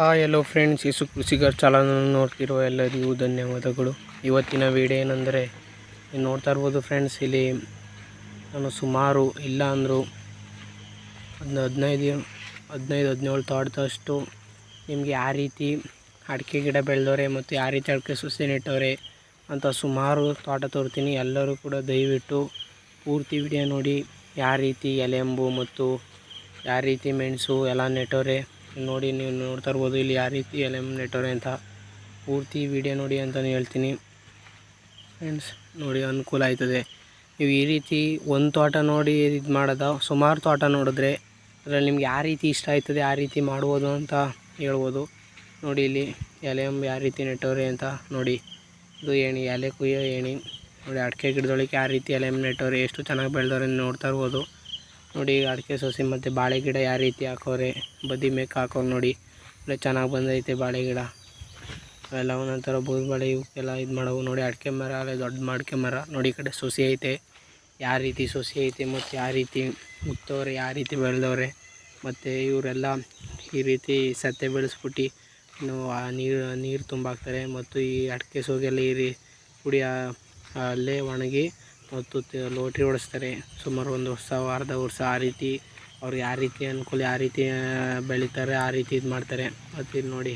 Hi ಎಲ್ಲೋ friends ಇಸು ಕೃಷಿಕರ್ ಚಾಲನನ್ನು ನೋಡ್ತಿರೋ ಎಲ್ಲರಿಗೂ ಧನ್ಯವಾದಗಳು. ಇವತ್ತಿನ ವಿಡಿಯೋ ಏನೆಂದರೆ ನೋಡ್ತಾ ಇರ್ಬೋದು ಫ್ರೆಂಡ್ಸ್ ಇಲ್ಲಿ ನಾನು ಸುಮಾರು ಇಲ್ಲ ಅಂದರೂ ಒಂದು ಹದಿನೈದು ಹದಿನೈದು, ಹದಿನೇಳು ತೋಟದಷ್ಟು ನಿಮಗೆ ಯಾವ ರೀತಿ ಅಡಿಕೆ ಗಿಡ ಬೆಳೆದವ್ರೆ ಮತ್ತು ಯಾವ ರೀತಿ ಅಡಿಕೆ ಸಸಿ ನೆಟ್ಟವ್ರೆ ಅಂತ ಸುಮಾರು ತೋಟ ತೋರ್ತೀನಿ. ಎಲ್ಲರೂ ಕೂಡ ದಯವಿಟ್ಟು ಪೂರ್ತಿ ವಿಡಿಯೋ ನೋಡಿ, ಯಾವ ರೀತಿ ಎಲೆಂಬು ಮತ್ತು ಯಾವ ರೀತಿ ಮೆಣಸು ಎಲ್ಲ ನೆಟ್ಟವ್ರೆ. ನೋಡಿ, ನೀವು ನೋಡ್ತಾ ಇರ್ಬೋದು ಇಲ್ಲಿ ಯಾವ ರೀತಿ ಎಲೆ ನೆಟ್ಟವ್ರೆ ಅಂತ. ಪೂರ್ತಿ ವಿಡಿಯೋ ನೋಡಿ ಅಂತಲೇ ಹೇಳ್ತೀನಿ. ಫ್ರೆಂಡ್ಸ್ ನೋಡಿ ಅನುಕೂಲ ಆಯ್ತದೆ. ನೀವು ಈ ರೀತಿ ಒಂದು ತೋಟ ನೋಡಿ ಇದು ಮಾಡೋದ, ಸುಮಾರು ತೋಟ ನೋಡಿದ್ರೆ ಅದರಲ್ಲಿ ನಿಮ್ಗೆ ಯಾವ ರೀತಿ ಇಷ್ಟ ಆಯ್ತದೆ, ಆ ರೀತಿ ಮಾಡ್ಬೋದು ಅಂತ ಹೇಳ್ಬೋದು. ನೋಡಿ ಇಲ್ಲಿ ಎಲೆ ಯಾವ ರೀತಿ ನೆಟ್ಟವ್ರೆ ಅಂತ ನೋಡಿ. ಇದು ಏಣಿ, ಎಲೆ ಕುಯ್ಯೋ ಏಣಿ. ನೋಡಿ ಅಡಿಕೆ ಗಿಡದೊಳಗೆ ಯಾವ ರೀತಿ ಎಲೆ ನೆಟ್ಟವ್ರೆ ಎಷ್ಟು ಚೆನ್ನಾಗಿ ಬೆಳೆದವ್ರೆ ನೋಡ್ತಾ ಇರ್ಬೋದು. ನೋಡಿ, ಅಡಿಕೆ ಸಸಿ ಮತ್ತು ಬಾಳೆ ಗಿಡ ಯಾವ ರೀತಿ ಹಾಕೋರೆ? ಬದಿ ಮೇಕ್ ಹಾಕೋರು ನೋಡಿ. ಒಳ್ಳೆ ಚೆನ್ನಾಗಿ ಬಂದೈತೆ ಬಾಳೆ ಗಿಡ. ಅವೆಲ್ಲ ಒಂದೊಂಥರ ಬೂದು ಬಾಳೆ ಇವಕ್ಕೆಲ್ಲ ಇದು ಮಾಡೋವು. ನೋಡಿ, ಅಡಿಕೆ ಮರ ಅಲ್ಲೇ ದೊಡ್ಡ ಅಡಿಕೆ ಮರ. ನೋಡಿ ಕಡೆ ಸೊಸಿ ಐತೆ. ಯಾವ ರೀತಿ ಸೊಸಿ ಐತೆ ಮತ್ತು ಯಾವ ರೀತಿ ಮುತ್ತವ್ರೆ, ಯಾವ ರೀತಿ ಬೆಳೆದವ್ರೆ. ಮತ್ತು ಇವರೆಲ್ಲ ಈ ರೀತಿ ಸತ್ತೆ ಬೆಳೆಸ್ಬಿಟ್ಟು ಇನ್ನು ಆ ನೀರು ನೀರು ತುಂಬಾಕ್ತಾರೆ ಮತ್ತು ಈ ಅಡಿಕೆ ಸೋಗೆಲ್ಲ ಈ ರೀ ಪುಡಿ ಅಲ್ಲೇ ಒಣಗಿ ಮತ್ತು ಲೋಟ್ರಿ ಹೊಡೆಸ್ತಾರೆ ಸುಮಾರು ಒಂದು ವರ್ಷ ಅರ್ಧ ವರ್ಷ ಆ ರೀತಿ ಅವ್ರಿಗೆ ಯಾವ ರೀತಿ ಅನುಕೂಲ ಯಾವ ರೀತಿ ಬೆಳೀತಾರೆ, ಆ ರೀತಿ ಇದು ಮಾಡ್ತಾರೆ. ಮತ್ತು ಇಲ್ಲಿ ನೋಡಿ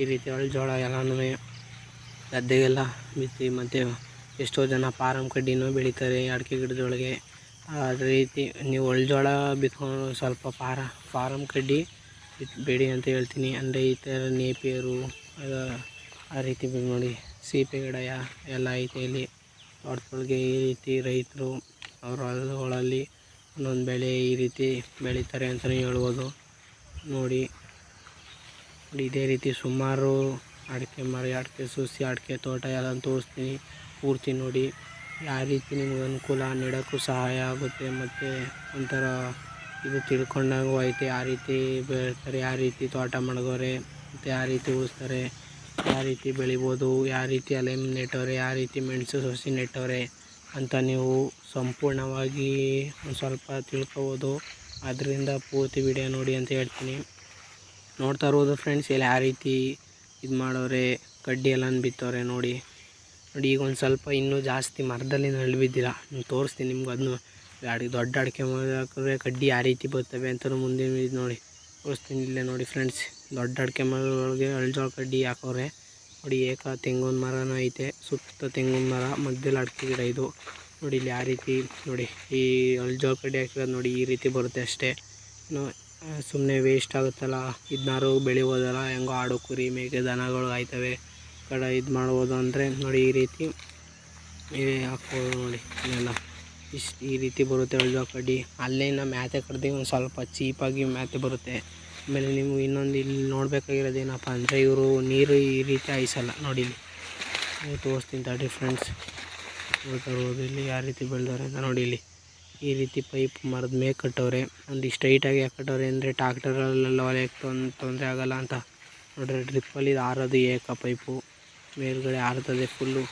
ಈ ರೀತಿ ಜೋಳ ಎಲ್ಲನೂ ಗದ್ದೆಗೆಲ್ಲ ಬಿತ್ತಿ ಮತ್ತು ಎಷ್ಟೋ ಜನ ಪಾರಮ್ ಕಡ್ಡಿನೂ ಬೆಳೀತಾರೆ ಅಡಿಕೆ ಗಿಡದೊಳಗೆ. ಅದೇ ರೀತಿ ನೀವು ಜೋಳ ಬಿತ್ಕೊಂಡು ಸ್ವಲ್ಪ ಪಾರ ಫಾರಮ್ ಕಡ್ಡಿ ಬಿತ್ತಬೇಡಿ ಅಂತ ಹೇಳ್ತೀನಿ. ಅಂದರೆ ಈ ಥರ ನೇಪಿಯರು, ಆ ರೀತಿ ನೋಡಿ, ಸೀಪೆ ಗಿಡ ಎಲ್ಲ ಐತೆ ಇಲ್ಲಿ. ತೋಟದೊಳಗೆ ಈ ರೀತಿ ರೈತರು ಅವ್ರ ಹೊಲಗಳಲ್ಲಿ ಒಂದೊಂದು ಬೆಳೆ ಈ ರೀತಿ ಬೆಳೀತಾರೆ ಅಂತಲೇ ಹೇಳ್ಬೋದು. ನೋಡಿ ಇದೇ ರೀತಿ ಸುಮಾರು ಅಡಿಕೆ ಮರ, ಅಡಿಕೆ ಸೂಸಿ, ಅಡಿಕೆ ತೋಟ ಎಲ್ಲ ತೋರಿಸ್ತೀನಿ. ಪೂರ್ತಿ ನೋಡಿ, ಯಾವ ರೀತಿ ನಿಮ್ಗೆ ಅನುಕೂಲ ನೀಡೋಕ್ಕೂ ಸಹಾಯ ಆಗುತ್ತೆ ಮತ್ತು ಒಂಥರ ಇದು ತಿಳ್ಕೊಂಡಂಗೂ ಐತೆ. ಯಾವ ರೀತಿ ಬೆಳಿತಾರೆ ಯಾವ ರೀತಿ ತೋಟ ಮಡಗೋರೆ, ಮತ್ತು ಯಾವ ರೀತಿ ಉಳಿಸ್ತಾರೆ. ಯಾವ ರೀತಿ ಬೆಳಿಬೋದು, ಯಾವ ರೀತಿ ಅಲೆ ನೆಟ್ಟವ್ರೆ ಯಾವ ರೀತಿ ಮೆಣಸು ಸಸಿ ನೆಟ್ಟವ್ರೆ ಅಂತ ನೀವು ಸಂಪೂರ್ಣವಾಗಿ ಒಂದು ಸ್ವಲ್ಪ ತಿಳ್ಕೊಬೋದು. ಅದರಿಂದ ಪೂರ್ತಿ ವಿಡಿಯೋ ನೋಡಿ ಅಂತ ಹೇಳ್ತೀನಿ. ನೋಡ್ತಾ ಇರ್ಬೋದು ಫ್ರೆಂಡ್ಸ್ ಇಲ್ಲಿ ಯಾವ ರೀತಿ ಇದು ಮಾಡೋರೆ, ಕಡ್ಡಿ ಎಲ್ಲ ಬಿತ್ತವ್ರೆ ನೋಡಿ. ನೋಡಿ, ಈಗ ಒಂದು ಸ್ವಲ್ಪ ಇನ್ನೂ ಜಾಸ್ತಿ ಮರದಲ್ಲಿ ನಳ್ಳು ಬಿದ್ದಿಲ್ಲ ತೋರಿಸ್ತೀನಿ ನಿಮ್ಗೆ ಅದನ್ನು ಅಡಿ ದೊಡ್ಡ ಅಡಿಕೆ ಹಾಕಿದ್ರೆ ಕಡ್ಡಿ ಯಾವ ರೀತಿ ಬರ್ತವೆ ಅಂತ ಮುಂದಿನ ನೋಡಿ. ತೋರಿಸ್ತೀನಿ ಇಲ್ಲೇ ನೋಡಿ ಫ್ರೆಂಡ್ಸ್ ದೊಡ್ಡ ಅಡಿಕೆ ಮರದೊಳಗೆ ಅಳ್ಜೋಳ ಕಡ್ಡಿ ಹಾಕವ್ರೆ ನೋಡಿ, ಏಕ ತೆಂಗಿನ ಮರನೂ ಐತೆ, ಸುತ್ತ ತೆಂಗಿನ ಮರ, ಮಧ್ಯದಲ್ಲಿ ಅಡಿಕೆ ಗಿಡ ಇದು. ನೋಡಿ, ಇಲ್ಲಿ ಯಾವ ರೀತಿ, ನೋಡಿ, ಈ ಅಳ್ಜೋಳ ಕಡ್ಡಿ ಹಾಕಿರೋದು ನೋಡಿ, ಈ ರೀತಿ ಬರುತ್ತೆ ಅಷ್ಟೇ. ಸುಮ್ಮನೆ ವೇಸ್ಟ್ ಆಗುತ್ತಲ್ಲ ಇದನ್ನಾರು ಬೆಳಿಬೋದಲ್ಲ, ಹೆಂಗೋ ಆಡು ಕುರಿ, ಮೇಕೆ ದನಗಳು ಆಯ್ತವೆ, ಕಡೆ ಇದು ಮಾಡ್ಬೋದು ಅಂದರೆ, ನೋಡಿ, ಈ ರೀತಿ ಹಾಕ್ಬೋದು ನೋಡಿ, ಇಲ್ಲೆಲ್ಲ. ಇಷ್ಟು ಈ ರೀತಿ ಬರುತ್ತೆ ಅಳ್ಜೋಳ ಕಡ್ಡಿ. ಅಲ್ಲಿನ ಮ್ಯಾತೆ ಕಡ್ದು ಒಂದು ಸ್ವಲ್ಪ ಚೀಪಾಗಿ ಮ್ಯಾತೆ ಬರುತ್ತೆ. ಆಮೇಲೆ ನೀವು ಇನ್ನೊಂದು ಇಲ್ಲಿ ನೋಡಬೇಕಾಗಿರೋದು ಏನಪ್ಪ ಅಂದರೆ ಇವರು ನೀರು ಈ ರೀತಿ ಹಾಯಿಸಲ್ಲ ನೋಡಿ ನೀವು ತೋರಿಸ್ತೀನಿ ತಡಿ ಫ್ರೆಂಡ್ಸ್. ನೋಡ್ತಾ ಇಲ್ಲಿ ಯಾವ ರೀತಿ ಬೆಳೆದವ್ರೆ ಅಂತ ನೋಡಿ ಇಲ್ಲಿ. ಈ ರೀತಿ ಪೈಪ್ ಮರದ ಮೇಲೆ ಕಟ್ಟವ್ರೆ. ಒಂದು ಸ್ಟ್ರೈಟಾಗಿ ಯಾಕೆ ಕಟ್ಟವ್ರೆ ಅಂದರೆ ಟ್ಯಾಕ್ಟರಲ್ಲೆಲ್ಲ ಹೊಲೆಯಕ್ಕೆ ತೊಂದು ತೊಂದರೆ ಆಗಲ್ಲ ಅಂತ. ನೋಡ್ರಿ ಡ್ರಿಪ್ಪಲ್ಲಿ ಇದು ಆರೋದು ಏಕ ಪೈಪು. ಮೇಲ್ಗಡೆ ಆರ್ತದೆ ಫುಲ್ಲು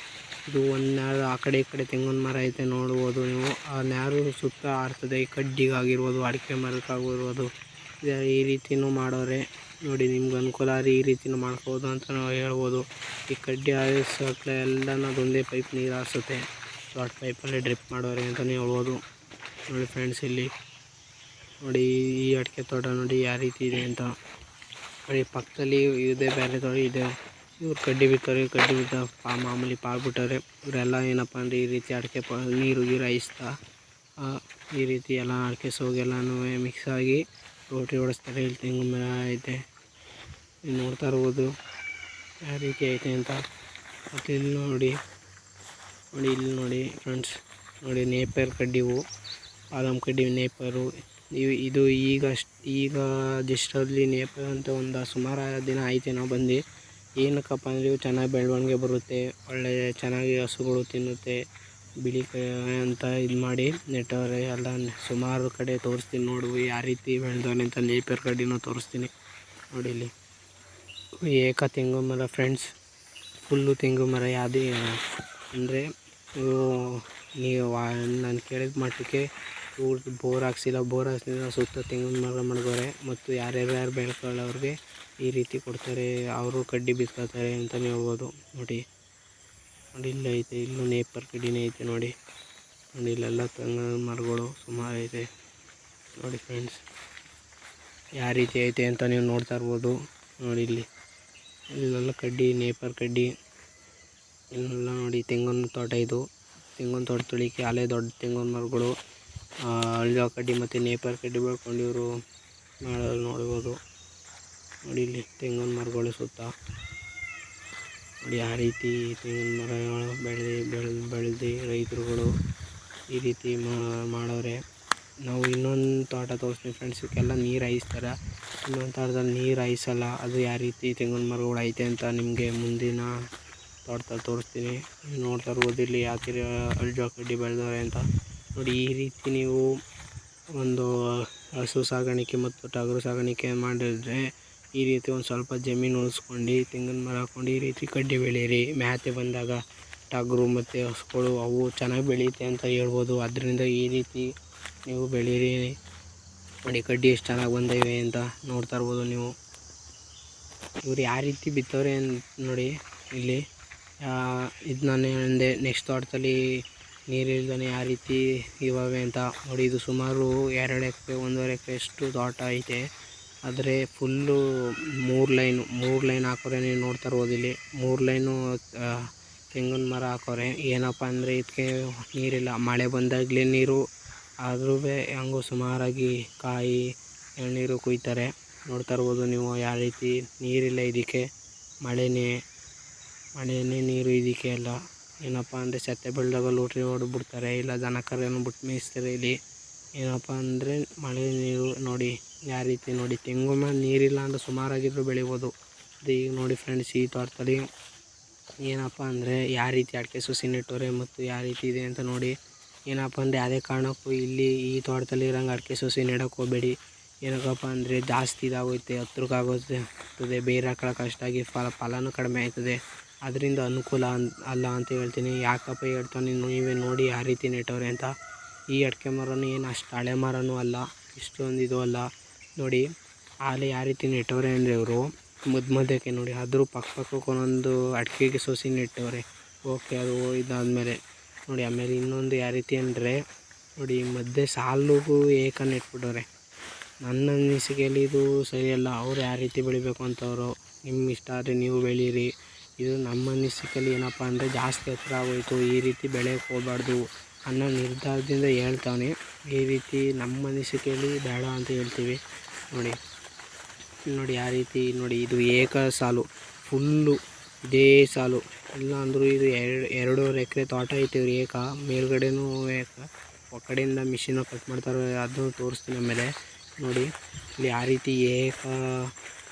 ಇದು ಒಂದು ಆ ಕಡೆ ಈ ಕಡೆ ತೆಂಗಿನ ಮರ ಐತೆ ನೋಡ್ಬೋದು ನೀವು. ಆ ನ್ಯಾರು ಸುತ್ತ ಆರ್ತದೆ ಕಡ್ಡಿಗಾಗಿರ್ಬೋದು, ಅಡಿಕೆ ಮರಕ್ಕಾಗಿರ್ಬೋದು. ಈ ರೀತಿಯೂ ಮಾಡೋರೆ. ನೋಡಿ, ನಿಮ್ಗೆ ಅನುಕೂಲ ಆದರೆ ಈ ರೀತಿನೂ ಮಾಡ್ಬೋದು ಅಂತ ನಾವು ಹೇಳ್ಬೋದು. ಈ ಕಡ್ಡಿ ಹಾಯಿಸೋಕ್ಲೆ ಎಲ್ಲನೂ ಅದೊಂದೇ ಪೈಪ್ ನೀರು ಹಾರಿಸುತ್ತೆ. ಶಾರ್ಟ್ ಪೈಪಲ್ಲಿ ಡ್ರಿಪ್ ಮಾಡೋರೆ ಅಂತಲೇ ಹೇಳ್ಬೋದು. ನೋಡಿ ಫ್ರೆಂಡ್ಸ್ ಇಲ್ಲಿ ನೋಡಿ ಈ ಅಡಿಕೆ ತೋಟ ನೋಡಿ ಯಾವ ರೀತಿ ಇದೆ ಅಂತ. ನೋಡಿ, ಪಕ್ಕದಲ್ಲಿ ಇದೆ, ಬೇರೆ ತೋಟ ಇದೆ. ಇವ್ರು ಕಡ್ಡಿ ಬಿತ್ತವ್ರೆ ಕಡ್ಡಿ ಬಿತ್ತ ಪಾ ಮಾಮೂಲಿ ಪಾಲ್ ಬಿಟ್ಟವ್ರೆ. ಇವರೆಲ್ಲ ಏನಪ್ಪ ಅಂದರೆ ಈ ರೀತಿ ಅಡಿಕೆ ನೀರು ಗೀರು ಹಾಯಿಸ್ತಾ ಈ ರೀತಿ ಎಲ್ಲ ಅಡಿಕೆ ಸೋಗೆಲ್ಲನೂ ಮಿಕ್ಸ್ ಆಗಿ ರೋಟಿ ಓಡಿಸ್ತಾರೆ ಇಲ್ಲಿ ತೆಂಗಿನ ಮರ ಐತೆ. ಇಲ್ಲಿ ನೋಡ್ತಾ ಇರ್ಬೋದು ಯಾವ ರೀತಿ ಐತೆ ಅಂತ. ಮತ್ತು ಇಲ್ಲಿ ನೋಡಿ ನೋಡಿ ಇಲ್ಲಿ ನೋಡಿ ಫ್ರೆಂಡ್ಸ್ ನೋಡಿ ನೇಪರ್ ಕಡ್ಡಿವು ಬಾದಾಮ್ ಕಡ್ಡಿ ನೇಪರು ಇವು ಇದು ಈಗ ಈಗ ಜಸ್ಟಲ್ಲಿ ನೇಪರ್ ಅಂತ ಒಂದು ಸುಮಾರು ದಿನ ಐತೆ ನಾವು ಬಂದು. ಏನಕ್ಕಪ್ಪ ಅಂದರೆ ಇವು ಚೆನ್ನಾಗಿ ಬೆಳವಣಿಗೆ ಬರುತ್ತೆ ಒಳ್ಳೆಯ ಚೆನ್ನಾಗಿ ಹಸುಗಳು ತಿನ್ನುತ್ತೆ. ಬಿಳಿ ಅಂತ ಇದು ಮಾಡಿ ನೆಟ್ಟವ್ರೆ, ಎಲ್ಲ ಸುಮಾರು ಕಡೆ ತೋರಿಸ್ತೀನಿ ನೋಡು, ಯಾವ ರೀತಿ ಬೆಳೆದವ್ರೆ ಅಂತ ನೇಪರ್ ಕಡ್ಡಿನೂ ತೋರಿಸ್ತೀನಿ ನೋಡಿ ಇಲ್ಲಿ. ಏಕ ತೆಂಗು ಮರ ಫ್ರೆಂಡ್ಸ್, ಫುಲ್ಲು ತೆಂಗು ಮರ. ಯಾವುದೇ, ಅಂದರೆ ನೀವು ನಾನು ಕೇಳಿದ ಮಟ್ಟಕ್ಕೆ ಬೋರ್ ಹಾಕ್ಸಿಲ್ಲ ಬೋರ್ ಹಾಕ್ಸಿಲ್ಲ ಸುತ್ತ ತೆಂಗಿನ ಮರ ಮಡ್ಗವ್ರೆ ಮತ್ತು ಯಾರ್ಯಾರು ಯಾರು ಬೆಳ್ಕೊಳ್ಳೋರಿಗೆ ಈ ರೀತಿ ಕೊಡ್ತಾರೆ, ಅವರು ಕಡ್ಡಿ ಬಿತ್ಕೋತಾರೆ ಅಂತಲೇ ಹೇಳ್ಬೋದು. ನೋಡಿ. ನೋಡಿ, ಇಲ್ಲಿ ಐತೆ, ಇಲ್ಲೂ ನೇಪರ್ ಕಡ್ಡಿನೇ ಐತೆ ನೋಡಿ. ನೋಡಿ, ಇಲ್ಲೆಲ್ಲ ತೆಂಗಿನ ಮರಗಳು ಸುಮಾರು ಐತೆ ನೋಡಿ ಫ್ರೆಂಡ್ಸ್ ಯಾವ ರೀತಿ ಐತೆ ಅಂತ ನೀವು ನೋಡ್ತಾ ಇರ್ಬೋದು. ನೋಡಿ ಇಲ್ಲಿ. ಇಲ್ಲೆಲ್ಲ ಕಡ್ಡಿ, ನೇಪರ್ ಕಡ್ಡಿ. ಇಲ್ಲೆಲ್ಲ ನೋಡಿ, ತೆಂಗಿನ ತೋಟ ಇದು. ತೆಂಗಿನ ತೋಟ ತುಳಿಕೆ ಅಲ್ಲೇ ದೊಡ್ಡ ತೆಂಗಿನ ಮರಗಳು. ಹಳ್ಳ ಕಡ್ಡಿ ಮತ್ತು ನೇಪರ್ ಕಡ್ಡಿ ಬೆಳ್ಕೊಂಡು ಇವರು ನೋಡ್ಬೋದು. ನೋಡಿ ಇಲ್ಲಿ ತೆಂಗಿನ ಮರಗಳು ಸುತ್ತ. ಯಾವ ರೀತಿ ತೆಂಗಿನ ಮರಗಳು ಬೆಳೆದು ಬೆಳೆದು ಬೆಳೆದು ರೈತರುಗಳು ಈ ರೀತಿ ಮಾಡವ್ರೆ ನಾವು ಇನ್ನೊಂದು ತೋಟ ತೋರಿಸ್ತೀವಿ ಫ್ರೆಂಡ್ಸ್ ಇವಕ್ಕೆಲ್ಲ ನೀರು ಹಾಯಿಸ್ತಾರೆ. ಇನ್ನೊಂದು ತೋಟದಲ್ಲಿ ನೀರು ಹಾಯಿಸಲ್ಲ, ಅದು ಯಾವ ರೀತಿ ತೆಂಗಿನ ಮರಗಳು ಐತೆ ಅಂತ ನಿಮಗೆ ಮುಂದಿನ ತೋಟದಲ್ಲಿ ತೋರಿಸ್ತೀನಿ. ನೋಡ್ತಾ ಇರ್ಬೋದು ಇಲ್ಲಿ ಯಾವ ಥರ ಕಡ್ಡಿ ಬೆಳೆದವ್ರೆ ಅಂತ. ನೋಡಿ ಈ ರೀತಿ ನೀವು ಒಂದು ಹಸು ಸಾಗಾಣಿಕೆ ಮತ್ತು ಟಗರು ಸಾಗಾಣಿಕೆ ಮಾಡಿದ್ರೆ ಈ ರೀತಿ ಒಂದು ಸ್ವಲ್ಪ ಜಮೀನು ಉಳಿಸ್ಕೊಂಡು, ತೆಂಗಿನ ಮರ ಹಾಕ್ಕೊಂಡು ಈ ರೀತಿ ಕಡ್ಡಿ ಬೆಳೀರಿ ಮ್ಯಾತೆ ಬಂದಾಗ ಟಗರು ಮತ್ತು ಹಸುಗಳು ಅವು ಚೆನ್ನಾಗಿ ಬೆಳೆಯುತ್ತೆ ಅಂತ ಹೇಳ್ಬೋದು. ಅದರಿಂದ ಈ ರೀತಿ ನೀವು ಬೆಳೀರಿ ನೋಡಿ, ಕಡ್ಡಿ ಎಷ್ಟು ಚೆನ್ನಾಗಿ ಬಂದಿವೆ ಅಂತ ನೋಡ್ತಾ ಇರ್ಬೋದು ನೀವು. ಇವ್ರು ಯಾವ ರೀತಿ ಬಿತ್ತವ್ರೆ ನೋಡಿ, ಇಲ್ಲಿ. ಇದು ನಾನು ಹೇಳಿದೆ ನೆಕ್ಸ್ಟ್ ತೋಟದಲ್ಲಿ ನೀರಿಲ್ದೇ ಯಾವ ರೀತಿ ಇವಾವೆ ಅಂತ. ನೋಡಿ, ಇದು ಸುಮಾರು ಎರಡು ಎಕರೆ, ಒಂದೂವರೆ ಎಕರೆ ಎಷ್ಟು ತೋಟ ಐತೆ. ಆದರೆ ಫುಲ್ಲು ಮೂರು ಲೈನು, ಮೂರು ಲೈನ್ ಹಾಕೋರೆ ನೀವು ನೋಡ್ತಾ ಇರ್ಬೋದು ಇಲ್ಲಿ. ಮೂರು ಲೈನು ತೆಂಗಿನ ಮರ ಹಾಕೋರೆ. ಏನಪ್ಪ ಅಂದರೆ ಇದಕ್ಕೆ ನೀರಿಲ್ಲ. ಮಳೆ ಬಂದಾಗಲೇ ನೀರು, ಆದರೂ ಹೆಂಗೂ ಸುಮಾರಾಗಿ ಕಾಯಿ, ಎಳ್ನೀರು ಕುಯ್ತಾರೆ. ನೋಡ್ತಾ ಇರ್ಬೋದು ನೀವು ಯಾವ ರೀತಿ ನೀರಿಲ್ಲ ಇದಕ್ಕೆ. ಮಳೆನೇ ಮಳೆನೇ ನೀರು ಇದಕ್ಕೆ ಎಲ್ಲ. ಏನಪ್ಪ ಅಂದರೆ ಸತ್ತೆ ಬೆಳೆದಾಗ ಲೋಟ್ರಿ ಹೊಡೆದ್ಬಿಡ್ತಾರೆ ಇಲ್ಲ ದನ ಕರೆಯನ್ನು ಬಿಟ್ಟು ಮೇಯಿಸ್ತಾರೆ ಇಲ್ಲಿ. ಏನಪ್ಪ ಅಂದರೆ ಮಳೆ ನೀರು ನೋಡಿ ಯಾವ ರೀತಿ ನೋಡಿ ತೆಂಗು ಮೇಲೆ ನೀರಿಲ್ಲ ಅಂದ್ರೆ ಸುಮಾರಾಗಿದ್ದರೂ ಬೆಳಿಬೋದು. ಅದು ಈಗ ನೋಡಿ ಫ್ರೆಂಡ್ಸ್ ಈ ತೋಟದಲ್ಲಿ ಏನಪ್ಪ ಅಂದರೆ ಯಾವ ರೀತಿ ಅಡಿಕೆ ಸುಸಿ ನೆಟ್ಟವ್ರೆ ಮತ್ತು ಯಾವ ರೀತಿ ಇದೆ ಅಂತ ನೋಡಿ ಏನಪ್ಪ ಅಂದರೆ ಯಾವುದೇ ಕಾರಣಕ್ಕೂ ಇಲ್ಲಿ ಈ ತೋಟದಲ್ಲಿ ಇರೋಂಗೆ ಅಡಿಕೆ ಸುಸಿ ನೆಡೋಕೆ ಹೋಗಬೇಡಿ. ಏನಕ್ಕಪ್ಪ ಅಂದರೆ ಜಾಸ್ತಿ ಇದಾಗೋಯ್ತೆ ಹತ್ರಕ್ಕಾಗುತ್ತೆ ಆಗ್ತದೆ ಬೇರೆ ಕಷ್ಟ ಆಗಿ ಫಲ, ಫಲನೂ ಕಡಿಮೆ ಆಯ್ತದೆ. ಅದರಿಂದ ಅನುಕೂಲ ಅನ್, ಅಲ್ಲ ಅಂತ ಹೇಳ್ತೀನಿ. ಯಾಕಪ್ಪ ಹೇಳ್ತಾನೆ ನೀವೇ ನೋಡಿ ಯಾವ ರೀತಿ ನೆಟ್ಟವ್ರೆ ಅಂತ. ಈ ಅಡಿಕೆ ಮರನೂ ಏನು ಅಷ್ಟು ಹಳೆ ಮರನೂ ಅಲ್ಲ, ಇಷ್ಟೊಂದು ಇದು ಅಲ್ಲ. ನೋಡಿ ಆಲೆ ಯಾವ ರೀತಿ ನೆಟ್ಟವ್ರೆ ಅಂದರೆ ಇವರು? ಮಧ್ಯ ಮಧ್ಯಕ್ಕೆ ನೋಡಿ, ಆದರೂ ಪಕ್ಕ ಪಕ್ಕಕ್ಕೆ ಒಂದೊಂದು ಅಡಿಕೆಗೆ ಸೋಸಿ ನೆಟ್ಟವ್ರೆ. ಓಕೆ, ಅದು ಇದಾದಮೇಲೆ. ನೋಡಿ, ಆಮೇಲೆ ಇನ್ನೊಂದು ಯಾವ ರೀತಿ ಅಂದರೆ, ನೋಡಿ ಮಧ್ಯೆ ಸಾಲುಗೂ ಏಕ ನೆಟ್ಬಿಟ್ಟವ್ರೆ ನನ್ನ ಅನಿಸಿಕೆಯಲ್ಲಿ ಇದು ಸರಿಯಲ್ಲ ಅವ್ರು ಯಾವ ರೀತಿ ಬೆಳಿಬೇಕು ಅಂತವರು? ನಿಮ್ಮ ಇಷ್ಟ ಆದರೆ ನೀವು ಬೆಳೀರಿ. ಇದು ನಮ್ಮ ಅನಿಸಿಕೆಯಲ್ಲಿ ಏನಪ್ಪ ಅಂದರೆ, ಜಾಸ್ತಿ ಹತ್ರ ಆಗೋಯ್ತು. ಈ ರೀತಿ ಬೆಳೆಯೋಕ್ಕೆ ಹೋಗಬಾರ್ದು. ಅನ್ನೋ ನಿರ್ಧಾರದಿಂದ ಹೇಳ್ತಾನೆ ಈ ರೀತಿ ನಮ್ಮ ಅನಿಸಿಕೆಯಲ್ಲಿ ಬೇಡ ಅಂತ ಹೇಳ್ತೀವಿ. ನೋಡಿ ನೋಡಿ ಆ ರೀತಿ, ನೋಡಿ ಇದು ಏಕ ಸಾಲು, ಫುಲ್ಲು ಇದೇ ಸಾಲು. ಇಲ್ಲ ಅಂದರೂ ಇದು ಎರಡು, ಎರಡೂವರೆ ಎಕರೆ ತೋಟ ಐತೆ ಇವ್ರು ಏಕ, ಮೇಲ್ಗಡೆನೂ ಏಕ ಕಡೆಯಿಂದ ಮಿಷಿನ ಕಟ್ ಮಾಡ್ತಾರೆ ಅದನ್ನು ತೋರಿಸ್ತೀನಿ ಆಮೇಲೆ. ನೋಡಿ, ಇಲ್ಲಿ ಯಾವ ರೀತಿ ಏಕ,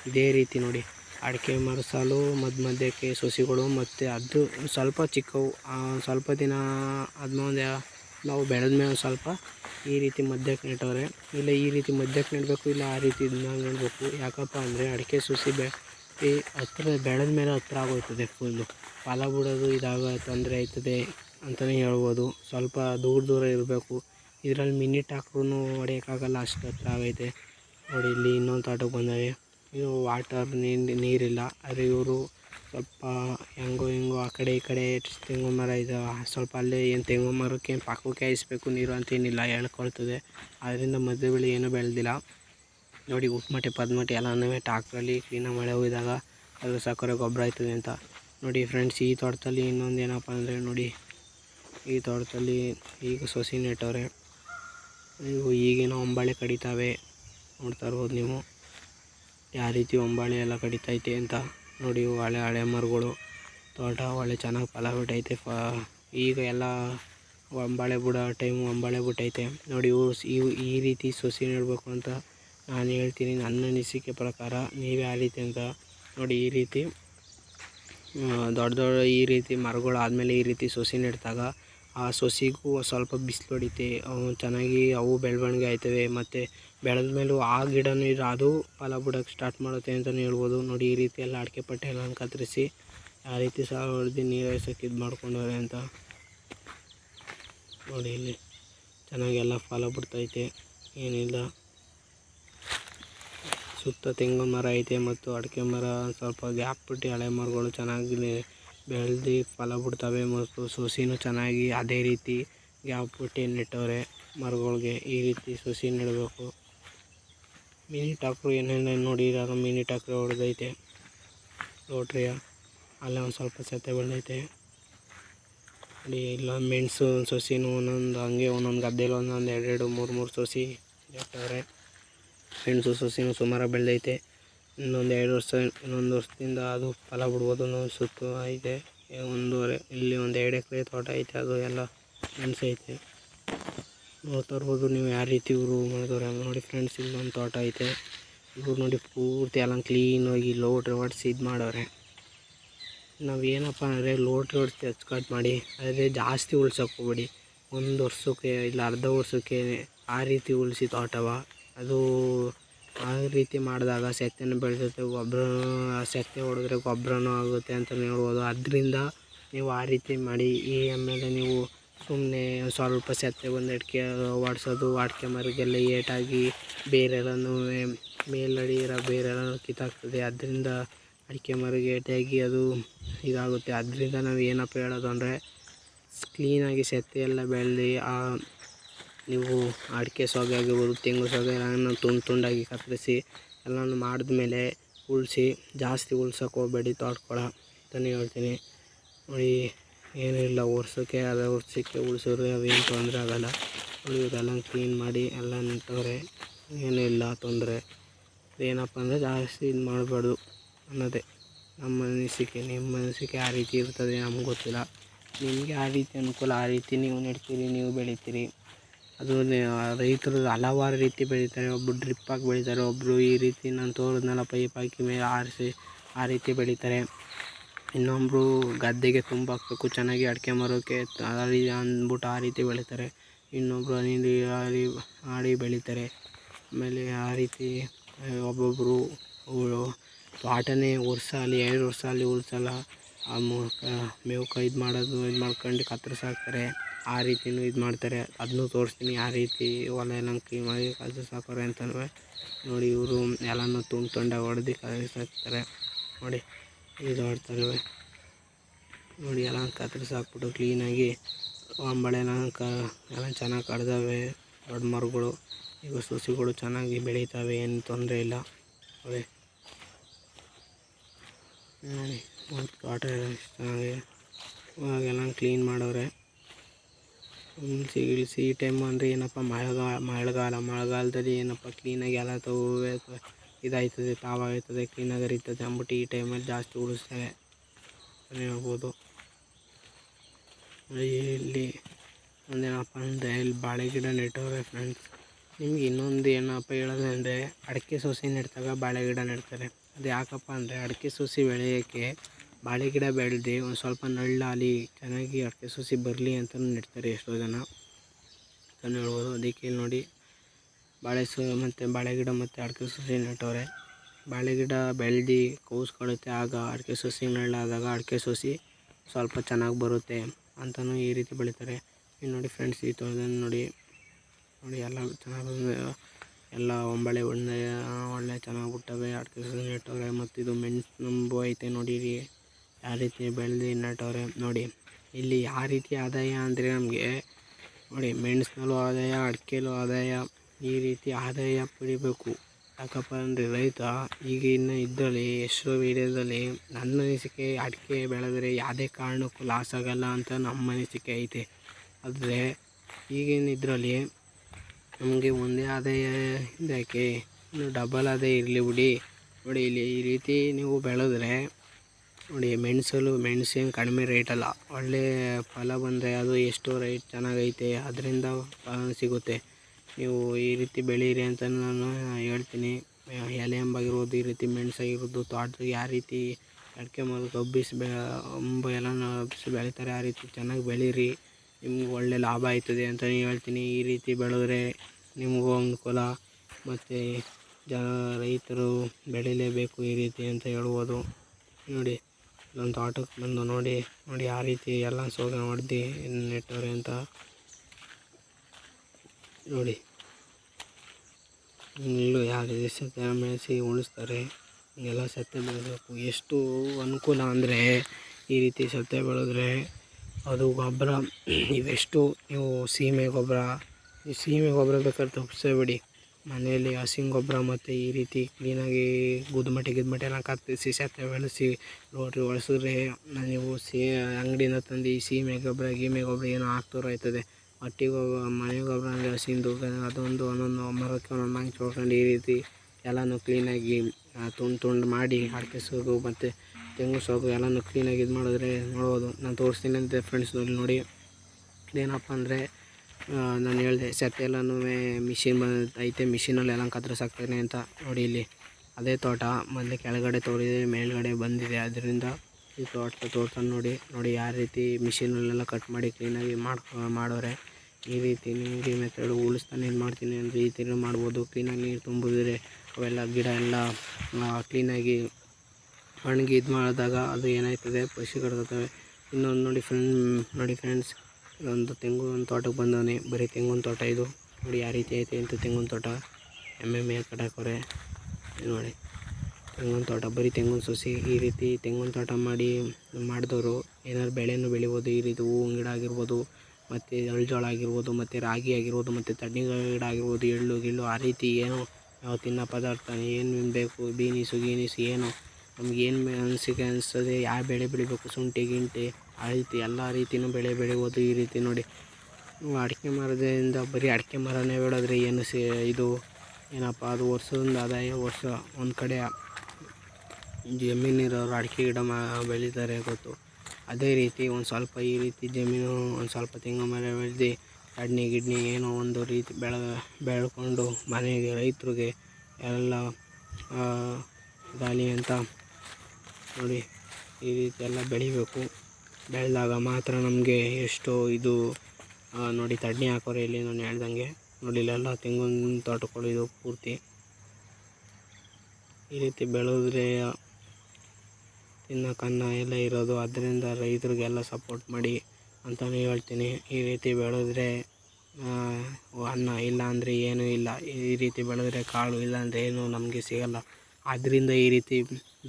ಇದೇ ರೀತಿ ನೋಡಿ. ಅಡಿಕೆ ಮರಸಾಲು ಮಧ್ಯ ಮಧ್ಯಕ್ಕೆ ಸಸಿಗಳು ಮತ್ತು ಅದು ಸ್ವಲ್ಪ ಚಿಕ್ಕವು. ಸ್ವಲ್ಪ ದಿನ ಆದ್ಮೇಲೆ ನಾವು ಬೆಳೆದ ಮೇಲೆ ಸ್ವಲ್ಪ ಈ ರೀತಿ ಮಧ್ಯಕ್ಕೆ ನೆಟ್ಟವ್ರೆ. ಇಲ್ಲ ಈ ರೀತಿ ಮಧ್ಯಕ್ಕೆ ನೆಡಬೇಕು, ಇಲ್ಲ ಆ ರೀತಿ ಇದನ್ನ ನೆಡಬೇಕು. ಯಾಕಪ್ಪ ಅಂದರೆ ಅಡಿಕೆ ಸಸಿ ಬೆ, ಈ ಹತ್ರ ಬೆಳೆದ ಮೇಲೆ ಹತ್ರ ಆಗೋಯ್ತದೆ ಫುಲ್ಲು ಫಲ ಬಿಡೋದು ಇದಾಗ ತೊಂದರೆ ಆಯ್ತದೆ ಅಂತಲೇ ಹೇಳ್ಬೋದು. ಸ್ವಲ್ಪ ದೂರ ದೂರ ಇರಬೇಕು. ಇದರಲ್ಲಿ ಮಿನಿಟ್ ಹಾಕ್ರೂ ಹೊಡೆಯೋಕ್ಕಾಗಲ್ಲ, ಅಷ್ಟು ಹತ್ರ ಆಗೈತೆ. ನೋಡಿ, ಇಲ್ಲಿ ಇನ್ನೊಂದು ತೋಟಕ್ಕೆ ಬಂದವೆ ಇದು ವಾಟರ್ ನೀರು ನೀರಿಲ್ಲ. ಆದರೆ ಇವರು ಸ್ವಲ್ಪ ಹೆಂಗೋ ಹೆಂಗೋ ಆ ಕಡೆ ಈ ಕಡೆ ತೆಂಗು ಮರ ಇದೆ. ಸ್ವಲ್ಪ ಅಲ್ಲೇ ಏನು ತೆಂಗು ಮರಕ್ಕೆ ಪಾಕಕ್ಕೆ ಹಾಯಿಸ್ಬೇಕು ನೀರು ಅಂತೇನಿಲ್ಲ ಹೇಳ್ಕೊಳ್ತದೆ. ಅದರಿಂದ ಮಧ್ಯೆ ಬೆಳೆ ಏನೂ ಬೆಳೆದಿಲ್ಲ. ನೋಡಿ ಉಪ್ಮಟ್ಟೆ ಪದ್ಮಟ್ಟೆ ಎಲ್ಲನೂ ಟ್ರಾಕ್ಟ್ರಲ್ಲಿ ಕ್ಲೀನಾಗಿ ಮಳೆ ಹೋಗಿದಾಗ ಅದು ಸಕ್ಕರೆ ಗೊಬ್ಬರ ಆಯ್ತದೆ ಅಂತ. ನೋಡಿ ಫ್ರೆಂಡ್ಸ್ ಈ ತೋಟದಲ್ಲಿ ಇನ್ನೊಂದು ಏನಪ್ಪ ಅಂದರೆ ನೋಡಿ, ಈ ತೋಟದಲ್ಲಿ ಈಗ ಸೊಸಿ ನೆಟ್ಟವ್ರೆ. ಇವು ಈಗೇನೋ ಹೊಂಬಾಳೆ ಕಡಿತಾವೆ ನೋಡ್ತಾ ಇರ್ಬೋದು ನೀವು. ಯಾವ ರೀತಿ ಹೊಂಬಾಳೆ ಎಲ್ಲ ಕಡಿತೈತೆ ಅಂತ ನೋಡಿ ಹಳೆ ಹಳೆ ಮರಗಳು, ತೋಟ ಒಳ್ಳೆ ಚೆನ್ನಾಗಿ ಫಲ ಬಿಟ್ಟೈತೆ. ಫ, ಈಗ ಎಲ್ಲ ಹೊಂಬಾಳೆ ಬಿಡೋ ಟೈಮು ಹೊಂಬಾಳೆ ಬಿಟ್ಟೈತೆ. ನೋಡಿ, ಇವು ಇವು ಈ ರೀತಿ ಸೊಸಿ ನೆಡಬೇಕು ಅಂತ ನಾನು ಹೇಳ್ತೀನಿ. ನನ್ನ ಅನಿಸಿಕೆ ಪ್ರಕಾರ ನೀವು ಯಾವ ರೀತಿ ಅಂತ ನೋಡಿ, ಈ ರೀತಿ ದೊಡ್ಡ ದೊಡ್ಡ ಈ ರೀತಿ ಮರಗಳು ಆದಮೇಲೆ ಈ ರೀತಿ ಸೊಸಿ ನೆಟ್ಟಾಗ ಆ ಸೊಸಿಗೂ ಸ್ವಲ್ಪ ಬಿಸಿಲು ಹೊಡಿತೆ ಅವು ಚೆನ್ನಾಗಿ ಅವು ಬೆಳವಣಿಗೆ ಆಯ್ತವೆ. ಮತ್ತು ಬೆಳೆದ ಮೇಲೂ ಆ ಗಿಡನೂ ಇದು ಅದು ಫಲ ಬಿಡೋಕ್ಕೆ ಸ್ಟಾರ್ಟ್ ಮಾಡುತ್ತೆ ಅಂತಲೇ ಹೇಳ್ಬೋದು. ನೋಡಿ, ಈ ರೀತಿ ಎಲ್ಲ ಅಡಿಕೆ ಪಟ್ಟೆ ಎಲ್ಲ ಕತ್ತರಿಸಿ ಯಾವ ರೀತಿ ಸಾಲ ಹೊಡೆದು ನೀರು ಹಾಯ್ಸೋಕೆ ಇದು ಮಾಡ್ಕೊಂಡವ್ರೆ ಅಂತ. ನೋಡಿ, ಇಲ್ಲಿ ಚೆನ್ನಾಗೆಲ್ಲ ಫಲ ಬಿಡ್ತೈತೆ. ಏನಿಲ್ಲ. ಸುತ್ತ ತೆಂಗು ಮರ ಐತೆ ಮತ್ತು ಅಡಿಕೆ ಮರ ಸ್ವಲ್ಪ ಗ್ಯಾಪ್ ಬಿಟ್ಟು ಹಳೆ ಮರಗಳು ಚೆನ್ನಾಗಿ ಬೆಳೆದು ಫಲ ಬಿಡ್ತವೆ ಮತ್ತು ಸಸಿನೂ ಚೆನ್ನಾಗಿ ಅದೇ ರೀತಿ ಗ್ಯಾಪ್ ಬಿಟ್ಟು ನೆಟ್ಟವ್ರೆ ಮರಗಳಿಗೆ ಈ ರೀತಿ ಸಸಿ ನೆಡಬೇಕು. ಮಿನಿ ಟಾಕ್ರು ಏನೇನು ನೋಡಿ ಇವಾಗ ಮಿನಿ ಟಾಕ್ರು ಹೊಡೆದೈತೆ. ರೋಟ್ರಿಯ ಅಲ್ಲೇ ಒಂದು ಸ್ವಲ್ಪ ಸತ್ತೆ ಬಂದೈತೆ ಅಲ್ಲಿ ಇಲ್ಲ, ಮೆಣಸು ಒಂದು ಸಸಿನೂ ಒಂದೊಂದು ಹಂಗೆ ಒಂದೊಂದು ಗದ್ದೆಲಿ ಒಂದೊಂದು ಎರಡೆರಡು ಮೂರು ಮೂರು ಸೊಸಿ ನೆಟ್ಟವ್ರೆ. ಮೆಣಸು ಸಸಿನೂ ಸುಮಾರು ಬೆಳೆದೈತೆ. ಇನ್ನೊಂದು ಎರಡು ವರ್ಷ, ಇನ್ನೊಂದು ವರ್ಷದಿಂದ ಅದು ಫಲ ಬಿಡ್ಬೋದು ಅನ್ನೋ ಸುತ್ತು ಐತೆ. ಒಂದೂವರೆ, ಇಲ್ಲಿ ಒಂದು ಎರಡು ಎಕರೆ ತೋಟ ಐತೆ, ಅದು ಎಲ್ಲ ಮೆಣಸು ಐತೆ. ನೋಡ್ತಾ ಇರ್ಬೋದು ನೀವು ಯಾವ ರೀತಿ ಇವರು ಮಾಡಿದವ್ರೆ ನೋಡಿ ಫ್ರೆಂಡ್ಸ್ ಇಲ್ಲೊಂದು ತೋಟ ಐತೆ. ಇವ್ರು ನೋಡಿ ಪೂರ್ತಿ ಎಲ್ಲ ಕ್ಲೀನಾಗಿ ಲೋಟ್ರಿ ಹೊಡ್ಸಿ ಇದು ಮಾಡವ್ರೆ. ನಾವು ಏನಪ್ಪ ಅಂದರೆ ಲೋಟ್ರಿ ಹೊಡ್ಸಿ ಕಟ್ ಮಾಡಿ ಅದೇ ಜಾಸ್ತಿ ಹೋಗ್ಬೇಡಿ. ಒಂದು ವರ್ಷಕ್ಕೆ, ಇಲ್ಲ ಅರ್ಧ ವರ್ಷಕ್ಕೆ ಆ ರೀತಿ ಉಳಿಸಿ ತೋಟವ. ಅದು ಆ ರೀತಿ ಮಾಡಿದಾಗ ಸೆತ್ತೆನೂ ಬೆಳೆಸುತ್ತೆ ಗೊಬ್ಬರ ಸೆತ್ತೆ ಹೊಡೆದ್ರೆ ಗೊಬ್ಬರನೂ ಆಗುತ್ತೆ ಅಂತ ಹೇಳ್ಬೋದು ಅದರಿಂದ ನೀವು ಆ ರೀತಿ ಮಾಡಿ, ಈ ಆಮೇಲೆ ನೀವು ಸುಮ್ಮನೆ ಸ್ವಲ್ಪ ಸೆತ್ತೆ ಒಂದು ಅಡಿಕೆ ಹೊಡ್ಸೋದು ಅಡಿಕೆ ಮರಗೆಲ್ಲ ಏಟಾಗಿ ಬೇರೆಲ್ಲನೂ ಮೇಲಡಿ ಇರೋ ಬೇರೆಲ್ಲ ಕಿತ್ತಾಗ್ತದೆ ಅದರಿಂದ ಅಡಿಕೆ ಮರಿಗೆ ಏಟಾಗಿ ಅದು ಇದಾಗುತ್ತೆ. ಅದರಿಂದ ನಾವು ಏನಪ್ಪ ಹೇಳೋದು ಅಂದರೆ ಕ್ಲೀನಾಗಿ ಸೆತ್ತೆ ಎಲ್ಲ ಬೆಳೆದು ಆ ನೀವು ಅಡಿಕೆ ಸೊಗೆ ಆಗಿರ್ಬೋದು, ತೆಂಗು ಸೊಗೆ, ಎಲ್ಲನೂ ತುಂಡು ತುಂಡಾಗಿ ಕತ್ತರಿಸಿ, ಎಲ್ಲನೂ ಮಾಡಿದ್ಮೇಲೆ ಉಳಿಸಿ, ಜಾಸ್ತಿ ಉಳ್ಸೋಕೆ ಹೋಗ್ಬೇಡಿ, ತೋಟಕೊಳ ಅಂತಲೇ ಹೇಳ್ತೀನಿ. ನೋಡಿ ಏನಿಲ್ಲ ಇಲ್ಲ ಅದು ಅರ್ಧ ವರ್ಷಕ್ಕೆ ಉಳಿಸಿದ್ರೆ ಅವೇನು ತೊಂದರೆ ಆಗೋಲ್ಲ. ಉಳಿಯೋದೆಲ್ಲ ಕ್ಲೀನ್ ಮಾಡಿ, ಎಲ್ಲ ನಿಂತವ್ರೆ ಏನಿಲ್ಲ ತೊಂದರೆ. ಏನಪ್ಪ ಅಂದರೆ ಜಾಸ್ತಿ ಇದು ಮಾಡಬಾರ್ದು ಅನ್ನೋದೇ. ನಮ್ಮ ಅನಿಸಿಕೆ, ನಿಮ್ಮ ಅನಿಸಿಕೆ ಆ ರೀತಿ ಇರ್ತದೆ, ನಮ್ಗೆ ಗೊತ್ತಿಲ್ಲ. ನಿಮಗೆ ಆ ರೀತಿ ಅನುಕೂಲ, ಆ ರೀತಿ ನೀವು ನೆಡ್ತೀರಿ, ನೀವು ಬೆಳಿತೀರಿ. ಅದು ರೈತರು ಹಲವಾರು ರೀತಿ ಬೆಳೀತಾರೆ. ಒಬ್ಬರು ಡ್ರಿಪ್ಪಾಗಿ ಬೆಳೀತಾರೆ ಒಬ್ಬರು ಈ ರೀತಿ ನಾನು ತೋರಿದ್ನಲ್ಲ ಪೈಪ್ ಹಾಕಿ ಮೇಲೆ ಆರಿಸಿ ಆ ರೀತಿ ಬೆಳೀತಾರೆ. ಇನ್ನೊಬ್ಬರು ಗದ್ದೆಗೆ ತುಂಬ ಹಾಕ್ಬೇಕು, ಚೆನ್ನಾಗಿ ಅಡಿಕೆ ಮರಕ್ಕೆ ಅಂದ್ಬಿಟ್ಟು ಆ ರೀತಿ ಬೆಳೀತಾರೆ. ಇನ್ನೊಬ್ಬರು ಹನಿ ಆಡಿ ಆಡಿ ಬೆಳೀತಾರೆ. ಆಮೇಲೆ ಆ ರೀತಿ ಒಬ್ಬೊಬ್ಬರು ಪಾಟನೇ ವರ್ಷ ಅಲ್ಲಿ ಎರಡು ವರ್ಷ ಅಲ್ಲಿ ಉಳಿಸಲ್ಲ. ಆ ಮೇವು ಇದು ಮಾಡೋದು ಇದು ಮಾಡ್ಕೊಂಡು ಕತ್ತರಿಸಿ ಹಾಕ್ತಾರೆ ಆ ರೀತಿಯೂ ಇದು ಮಾಡ್ತಾರೆ. ಅದನ್ನೂ ತೋರಿಸ್ತೀನಿ. ಆ ರೀತಿ ಹೊಲ ಎಲ್ಲ ಕ್ಲೀನ್ ಮಾಡಿ ಕತ್ತರಿಸಿ ಸಾಕೋರೆ ಅಂತಲೂ ನೋಡಿ ಇವರು ಎಲ್ಲನೂ ತುಂಡು ತೊಂಡ ಹೊಡೆದು ಕತ್ತರಿಸಿ ಹಾಕ್ತಾರೆ ನೋಡಿ ಇದು ಹೊಡ್ತಾರೆ ನೋಡಿ ಎಲ್ಲ ಕತ್ತರಿಸಿ ಹಾಕ್ಬಿಟ್ಟು ಕ್ಲೀನಾಗಿ ಒಂಬಳೆನ ಕ ಎಲ್ಲ ಚೆನ್ನಾಗಿ ಕಡ್ದಾವೆ. ದೊಡ್ಡ ಮರಗಳು, ಈಗ ಸಸಿಗಳು ಚೆನ್ನಾಗಿ ಬೆಳೀತಾವೆ, ಏನು ತೊಂದರೆ ಇಲ್ಲ. ನೋಡಿ. ನೋಡಿ ತೋಟ ಚೆನ್ನಾಗಿ ಇವಾಗೆಲ್ಲ ಕ್ಲೀನ್ ಮಾಡವ್ರೆ ಇಳಿಸಿ ಈ ಟೈಮ್ ಅಂದರೆ ಏನಪ್ಪ, ಮಳೆಗಾಲ ಮಳೆಗಾಲ, ಮಳೆಗಾಲದಲ್ಲಿ ಏನಪ್ಪ ಕ್ಲೀನಾಗಿ ಎಲ್ಲ ತಗೋಬೇಕು. ಇದಾಯ್ತದೆ, ತಾವಾಗ್ತದೆ ಕ್ಲೀನಾಗಿ ಇರ್ತದೆ ಅಂದ್ಬಿಟ್ಟು ಈ ಟೈಮಲ್ಲಿ ಜಾಸ್ತಿ ಉಳಿಸ್ತಾರೆ ಅಂತಲೇ ಹೇಳ್ಬೋದು. ಇಲ್ಲಿ ಒಂದೇನಪ್ಪ ಅಂದರೆ, ಇಲ್ಲಿ ಬಾಳೆ ಗಿಡ ನೆಟ್ಟವ್ರೆ ಫ್ರೆಂಡ್ಸ್ ನಿಮ್ಗೆ ಇನ್ನೊಂದು ಏನಪ್ಪ ಹೇಳೋದಂದರೆ ಅಡಿಕೆ ಸೊಸಿ ನೆಡ್ತಾಗ ಬಾಳೆ ಗಿಡ ನೆಡ್ತಾರೆ. ಅದು ಯಾಕಪ್ಪ ಅಂದರೆ, ಅಡಿಕೆ ಸೊಸಿ ಬೆಳೆಯೋಕ್ಕೆ ಬಾಳೆ ಗಿಡ ಬೆಳೆದು ಒಂದು ಸ್ವಲ್ಪ ನಳ್ಳಾಲಿ, ಚೆನ್ನಾಗಿ ಅಡಿಕೆ ಸೋಸಿ ಬರಲಿ ಅಂತಲೂ ನೆಡ್ತಾರೆ ಎಷ್ಟೋ ಜನ. ಅಂತಲೂ ಹೇಳ್ಬೋದು. ಅದಕ್ಕೆ ಇಲ್ಲಿ ನೋಡಿ ಬಾಳೆ ಸೊ, ಮತ್ತು ಬಾಳೆ ಗಿಡ ಮತ್ತು ಅಡಿಕೆ ಸಸಿ ನೆಟ್ಟವ್ರೆ. ಬಾಳೆ ಗಿಡ ಬೆಳೆದು ಕೌಸ್ಕೊಳ್ಳುತ್ತೆ. ಆಗ ಅಡಿಕೆ ಸಸಿ ನೆರಳಾದಾಗ ಅಡಿಕೆ ಸೋಸಿ ಸ್ವಲ್ಪ ಚೆನ್ನಾಗಿ ಬರುತ್ತೆ ಅಂತಲೂ ಈ ರೀತಿ ಬೆಳೀತಾರೆ. ಇಲ್ಲಿ ನೋಡಿ ಫ್ರೆಂಡ್ಸ್ ಈ ಥರದನ್ನು ನೋಡಿ ನೋಡಿ ಎಲ್ಲ ಚೆನ್ನಾಗಿ ಎಲ್ಲ ಒಂಬಳೆ ಒಳ್ಳೆ ಒಳ್ಳೆ ಚೆನ್ನಾಗಿ ಬಿಟ್ಟವೆ ಅಡಿಕೆ ಸಸಿ ನೆಟ್ಟವ್ರೆ. ಮತ್ತು ಇದು ಮೆಣಸು ನಂಬು ಐತೆ ನೋಡಿರಿ. ಯಾವ ರೀತಿ ಬೆಳೆದು ನೆಟ್ಟವ್ರೆ. ನೋಡಿ, ಇಲ್ಲಿ ಯಾವ ರೀತಿ ಆದಾಯ ಅಂದರೆ ನಮಗೆ, ನೋಡಿ, ಮೆಣಸಿನಲ್ಲೂ ಆದಾಯ, ಅಡಿಕೆಲೂ ಆದಾಯ, ಈ ರೀತಿ ಆದಾಯ ಪಡಿಬೇಕು. ಯಾಕಪ್ಪ ಅಂದರೆ ರೈತ ಈಗಿನ ಇದರಲ್ಲಿ, ಎಷ್ಟೋ ವೀಡಿಯೋದಲ್ಲಿ ನನ್ನ ಅನಿಸಿಕೆ ಅಡಿಕೆ ಬೆಳೆದರೆ ಯಾವುದೇ ಕಾರಣಕ್ಕೂ ಲಾಸ್ ಆಗೋಲ್ಲ ಅಂತ ನಮ್ಮ ಅನಿಸಿಕೆ ಐತೆ. ಆದರೆ ಈಗಿನ ಇದರಲ್ಲಿ ನಮಗೆ ಒಂದೇ ಆದಾಯ ಇದಕ್ಕೆ ಇನ್ನು ಡಬಲ್ ಆದಾಯ ಇರಲಿ ಬಿಡಿ. ನೋಡಿ, ಇಲ್ಲಿ ಈ ರೀತಿ ನೀವು ಬೆಳೆದ್ರೆ ನೋಡಿ ಮೆಣಸಲ್ಲೂ ಮೆಣಸೇನು ಕಡಿಮೆ ರೇಟಲ್ಲ ಒಳ್ಳೆ ಫಲ ಬಂದರೆ ಅದು ಎಷ್ಟು ರೇಟ್ ಚೆನ್ನಾಗೈತೆ, ಅದರಿಂದ ಸಿಗುತ್ತೆ. ನೀವು ಈ ರೀತಿ ಬೆಳೀರಿ ಅಂತ ನಾನು ಹೇಳ್ತೀನಿ. ಎಲೆ ಎಂಬಾಗಿರ್ಬೋದು ಈ ರೀತಿ ಮೆಣಸಾಗಿರ್ಬೋದು ತೋಟದಾಗ ಯಾವ ರೀತಿ ಅಡಿಕೆ ಮರ ಕಬ್ಬಿಸಿ ಬೆ ಅಂಬು ಎಲ್ಲ ಹಬ್ಬಿಸಿ ಬೆಳೀತಾರೆ, ಆ ರೀತಿ ಚೆನ್ನಾಗಿ ಬೆಳೀರಿ. ನಿಮ್ಗೆ ಒಳ್ಳೆ ಲಾಭ ಆಯ್ತದೆ ಅಂತ ಹೇಳ್ತೀನಿ. ಈ ರೀತಿ ಬೆಳೆದ್ರೆ ನಿಮಗೂ ಅನುಕೂಲ. ಮತ್ತು ಜನ ರೈತರು ಬೆಳೀಲೇಬೇಕು ಈ ರೀತಿ ಅಂತ ಹೇಳ್ಬೋದು. ನೋಡಿ. ಇಲ್ಲೊಂದು ತೋಟಕ್ಕೆ ಬಂದು ನೋಡಿ ನೋಡಿ ಆ ರೀತಿ ಎಲ್ಲ ಸೋಗೆ ಹೊಡೆದು ನೆಟ್ಟವ್ರೆ ಅಂತ. ನೋಡಿ. ಇಲ್ಲೂ ಯಾವ ರೀತಿ ಸತ್ಯ ಮೆಣಸಿ ಉಳಿಸ್ತಾರೆ ಹಿಂಗೆಲ್ಲ ಸತ್ಯ ಬೆಳೆಸಬೇಕು ಎಷ್ಟು ಅನುಕೂಲ ಅಂದರೆ ಈ ರೀತಿ ಸತ್ಯ ಬೆಳೆದ್ರೆ ಅದು ಗೊಬ್ಬರ, ಇವೆಷ್ಟು ನೀವು ಸೀಮೆ ಗೊಬ್ಬರ, ಈ ಸೀಮೆ ಗೊಬ್ಬರ ಬೇಕಾದ್ರೆ ತಪ್ಪಿಸಬೇಡಿ. ಮನೆಯಲ್ಲಿ ಹಸಿನ ಗೊಬ್ಬರ ಮತ್ತು ಈ ರೀತಿ ಕ್ಲೀನಾಗಿ ಗುದ್ಮಟೆ ಗಿದ್ಮಟೆ ಎಲ್ಲ ಕತ್ತಿ ಸತ್ಯ ಬೆಳೆಸಿ ರೋಟ್ರಿ ಒಳಸಿದ್ರೆ ನೀವು ಸೇ ಅಂಗಡಿಯಿಂದ ತಂದು ಈ ಸೀಮೆ ಗೊಬ್ಬರ, ಗೀಮೆ ಗೊಬ್ಬರ ಏನೋ ಹಾಕ್ತೋರು ಆಯ್ತದೆ ಹಟ್ಟಿ ಗೊಬ್ಬರ ಮನೆ ಗೊಬ್ಬರ ಅಂದರೆ ಹಸಿಂದು ಅದೊಂದು ಒಂದೊಂದು ಮರಕ್ಕೆ ಒಂದೊಂದು ಹಂಗೆ ಚೋಡ್ಕೊಂಡು ಈ ರೀತಿ ಎಲ್ಲನೂ ಕ್ಲೀನಾಗಿ ತುಂಡು ತುಂಡು ಮಾಡಿ ಅಡಿಕೆ ಸೋಗು ಮತ್ತು ತೆಂಗು ಸೋಗು ಎಲ್ಲನೂ ಕ್ಲೀನಾಗಿ ಇದು ಮಾಡಿದ್ರೆ ನೋಡ್ಬೋದು. ನಾನು ತೋರಿಸ್ತೀನಿ ಅಂತ ಫ್ರೆಂಡ್ಸ್ ನೋಡಿ. ಇದೇನಪ್ಪ ಅಂದರೆ ನಾನು ಹೇಳಿದೆ ಸೆತ್ತೆ ಎಲ್ಲನೂ ಮಿಷಿನ್ ಐತೆ, ಮಿಷಿನಲ್ಲಿ ಎಲ್ಲ ಕತ್ತರಿಸಾಕ್ತಾನೆ ಅಂತ ನೋಡಿ ಇಲ್ಲಿ. ಅದೇ ತೋಟ, ಮೊದಲು ಕೆಳಗಡೆ ತೋರಿದೆ, ಮೇಲ್ಗಡೆ ಬಂದಿದೆ. ಅದರಿಂದ ಈ ತೋಟ ತೋಟ ನೋಡಿ ನೋಡಿ ಯಾವ ರೀತಿ ಮಿಷಿನಲ್ಲೆಲ್ಲ ಕಟ್ ಮಾಡಿ ಕ್ಲೀನಾಗಿ ಮಾಡ್ಕೊ, ಮಾಡೋರೆ. ಈ ರೀತಿ ನೀರು ಮೆಥಡ್ ಉಳಿಸ್ತಾನೆ ಏನು ಮಾಡ್ತೀನಿ ಅಂದರೆ ಈ ರೀತಿ ಮಾಡ್ಬೋದು. ಕ್ಲೀನಾಗಿ ನೀರು ತುಂಬಿದ್ರೆ ಅವೆಲ್ಲ ಗಿಡ ಎಲ್ಲ ಕ್ಲೀನಾಗಿ ಒಣಗಿ ಇದು ಮಾಡಿದಾಗ ಅದು ಏನಾಯ್ತದೆ ಪಶು ಕಟ್ತವೆ ಇನ್ನೊಂದು ನೋಡಿ ಫ್ರೆಂಡ್ ನೋಡಿ ಫ್ರೆಂಡ್ಸ್ ಒಂದು ತೆಂಗಿನ ತೋಟಕ್ಕೆ ಬಂದವನೇ, ಬರೀ ತೆಂಗಿನ ತೋಟ ಇದು. ನೋಡಿ ಯಾವ ರೀತಿ ಐತೆ ಅಂತ ತೆಂಗಿನ ತೋಟ. ಎಮ್ಮೆ ಮೇಯ ಕಟ್ಟಾಕವ್ರೆ ನೋಡಿ. ತೆಂಗಿನ ತೋಟ, ಬರೀ ತೆಂಗಿನ ಸಸಿ. ಈ ರೀತಿ ತೆಂಗಿನ ತೋಟ ಮಾಡಿ ಮಾಡಿದವರು ಏನಾದ್ರು ಬೆಳೆಯನ್ನು ಬೆಳಿಬೋದು, ಈ ರೀತಿ ಹೂವಿನ ಗಿಡ ಆಗಿರ್ಬೋದು, ಮತ್ತು ಜೋಳ ಆಗಿರ್ಬೋದು, ಮತ್ತು ರಾಗಿ ಆಗಿರ್ಬೋದು, ಮತ್ತು ತಣ್ಣಿ ಗಿಡ ಆಗಿರ್ಬೋದು, ಎಳ್ಳು, ಗಿಳ್ಳು, ಆ ರೀತಿ ಏನು ನಾವು ತಿನ್ನೋ ಪದಾರ್ಥ, ಏನು ಬೇಕು ಬೀನಿಸು, ಗೀನಿಸು, ಏನು. ನಮ್ಗೆ ಏನು ಅನಿಸಿಕೆ ಅನಿಸ್ತದೆ ಯಾವ ಬೆಳೆ ಬೆಳಿಬೇಕು, ಶುಂಠಿ ಗಿಂಟಿ ಆ ರೀತಿ ಎಲ್ಲ ರೀತಿಯೂ ಬೆಳೆ ಬೆಳಿಬೋದು ಈ ರೀತಿ ನೋಡಿ. ಅಡಿಕೆ ಮರದಿಂದ ಬರೀ ಅಡಿಕೆ ಮರನೇ ಬೆಳೆದ್ರೆ ಏನು ಸಿ ಇದು ಏನಪ್ಪ, ಅದು ವರ್ಷದಿಂದ ಆದಾಯ ವರ್ಷ ಒಂದು ಕಡೆ ಜಮೀನಿರೋರು ಅಡಿಕೆ ಗಿಡ ಮಾ ಬೆಳೀತಾರೆ ಗೊತ್ತು. ಅದೇ ರೀತಿ ಒಂದು ಸ್ವಲ್ಪ ಈ ರೀತಿ ಜಮೀನು ಒಂದು ಸ್ವಲ್ಪ ತೆಂಗು ಮರ ಬೆಳೆದು ಕಡ್ನಿ ಗಿಡ್ನಿ ಏನೋ ಒಂದು ರೀತಿ ಬೆಳೆ ಬೆಳ್ಕೊಂಡು ಮನೆಗೆ ರೈತರಿಗೆ ಎಲ್ಲ ಗಾಲಿ ಅಂತ ನೋಡಿ ಈ ರೀತಿ ಎಲ್ಲ ಬೆಳಿಬೇಕು. ಬೆಳೆದಾಗ ಮಾತ್ರ ನಮಗೆ ಎಷ್ಟು ಇದು ನೋಡಿ ತಡ್ನಿ ಹಾಕೋರೆ ಇಲ್ಲಿ ನಾನು ಹೇಳ್ದಂಗೆ. ನೋಡಿ ಇಲ್ಲೆಲ್ಲ ತೆಂಗಿನ ತೋಟಗಳು ಇದು ಪೂರ್ತಿ. ಈ ರೀತಿ ಬೆಳೆದ್ರೆ ತಿನ್ನೋಕೆ ಅನ್ನ ಎಲ್ಲ ಇರೋದು. ಅದರಿಂದ ರೈತರಿಗೆಲ್ಲ ಸಪೋರ್ಟ್ ಮಾಡಿ ಅಂತಲೇ ಹೇಳ್ತೀನಿ. ಈ ರೀತಿ ಬೆಳೆದ್ರೆ ಅನ್ನ ಇಲ್ಲ ಅಂದರೆ ಏನೂ ಇಲ್ಲ. ಈ ರೀತಿ ಬೆಳೆದ್ರೆ ಕಾಳು ಇಲ್ಲ ಅಂದರೆ ಏನೂ ನಮಗೆ ಸಿಗೋಲ್ಲ. ಆದ್ದರಿಂದ ಈ ರೀತಿ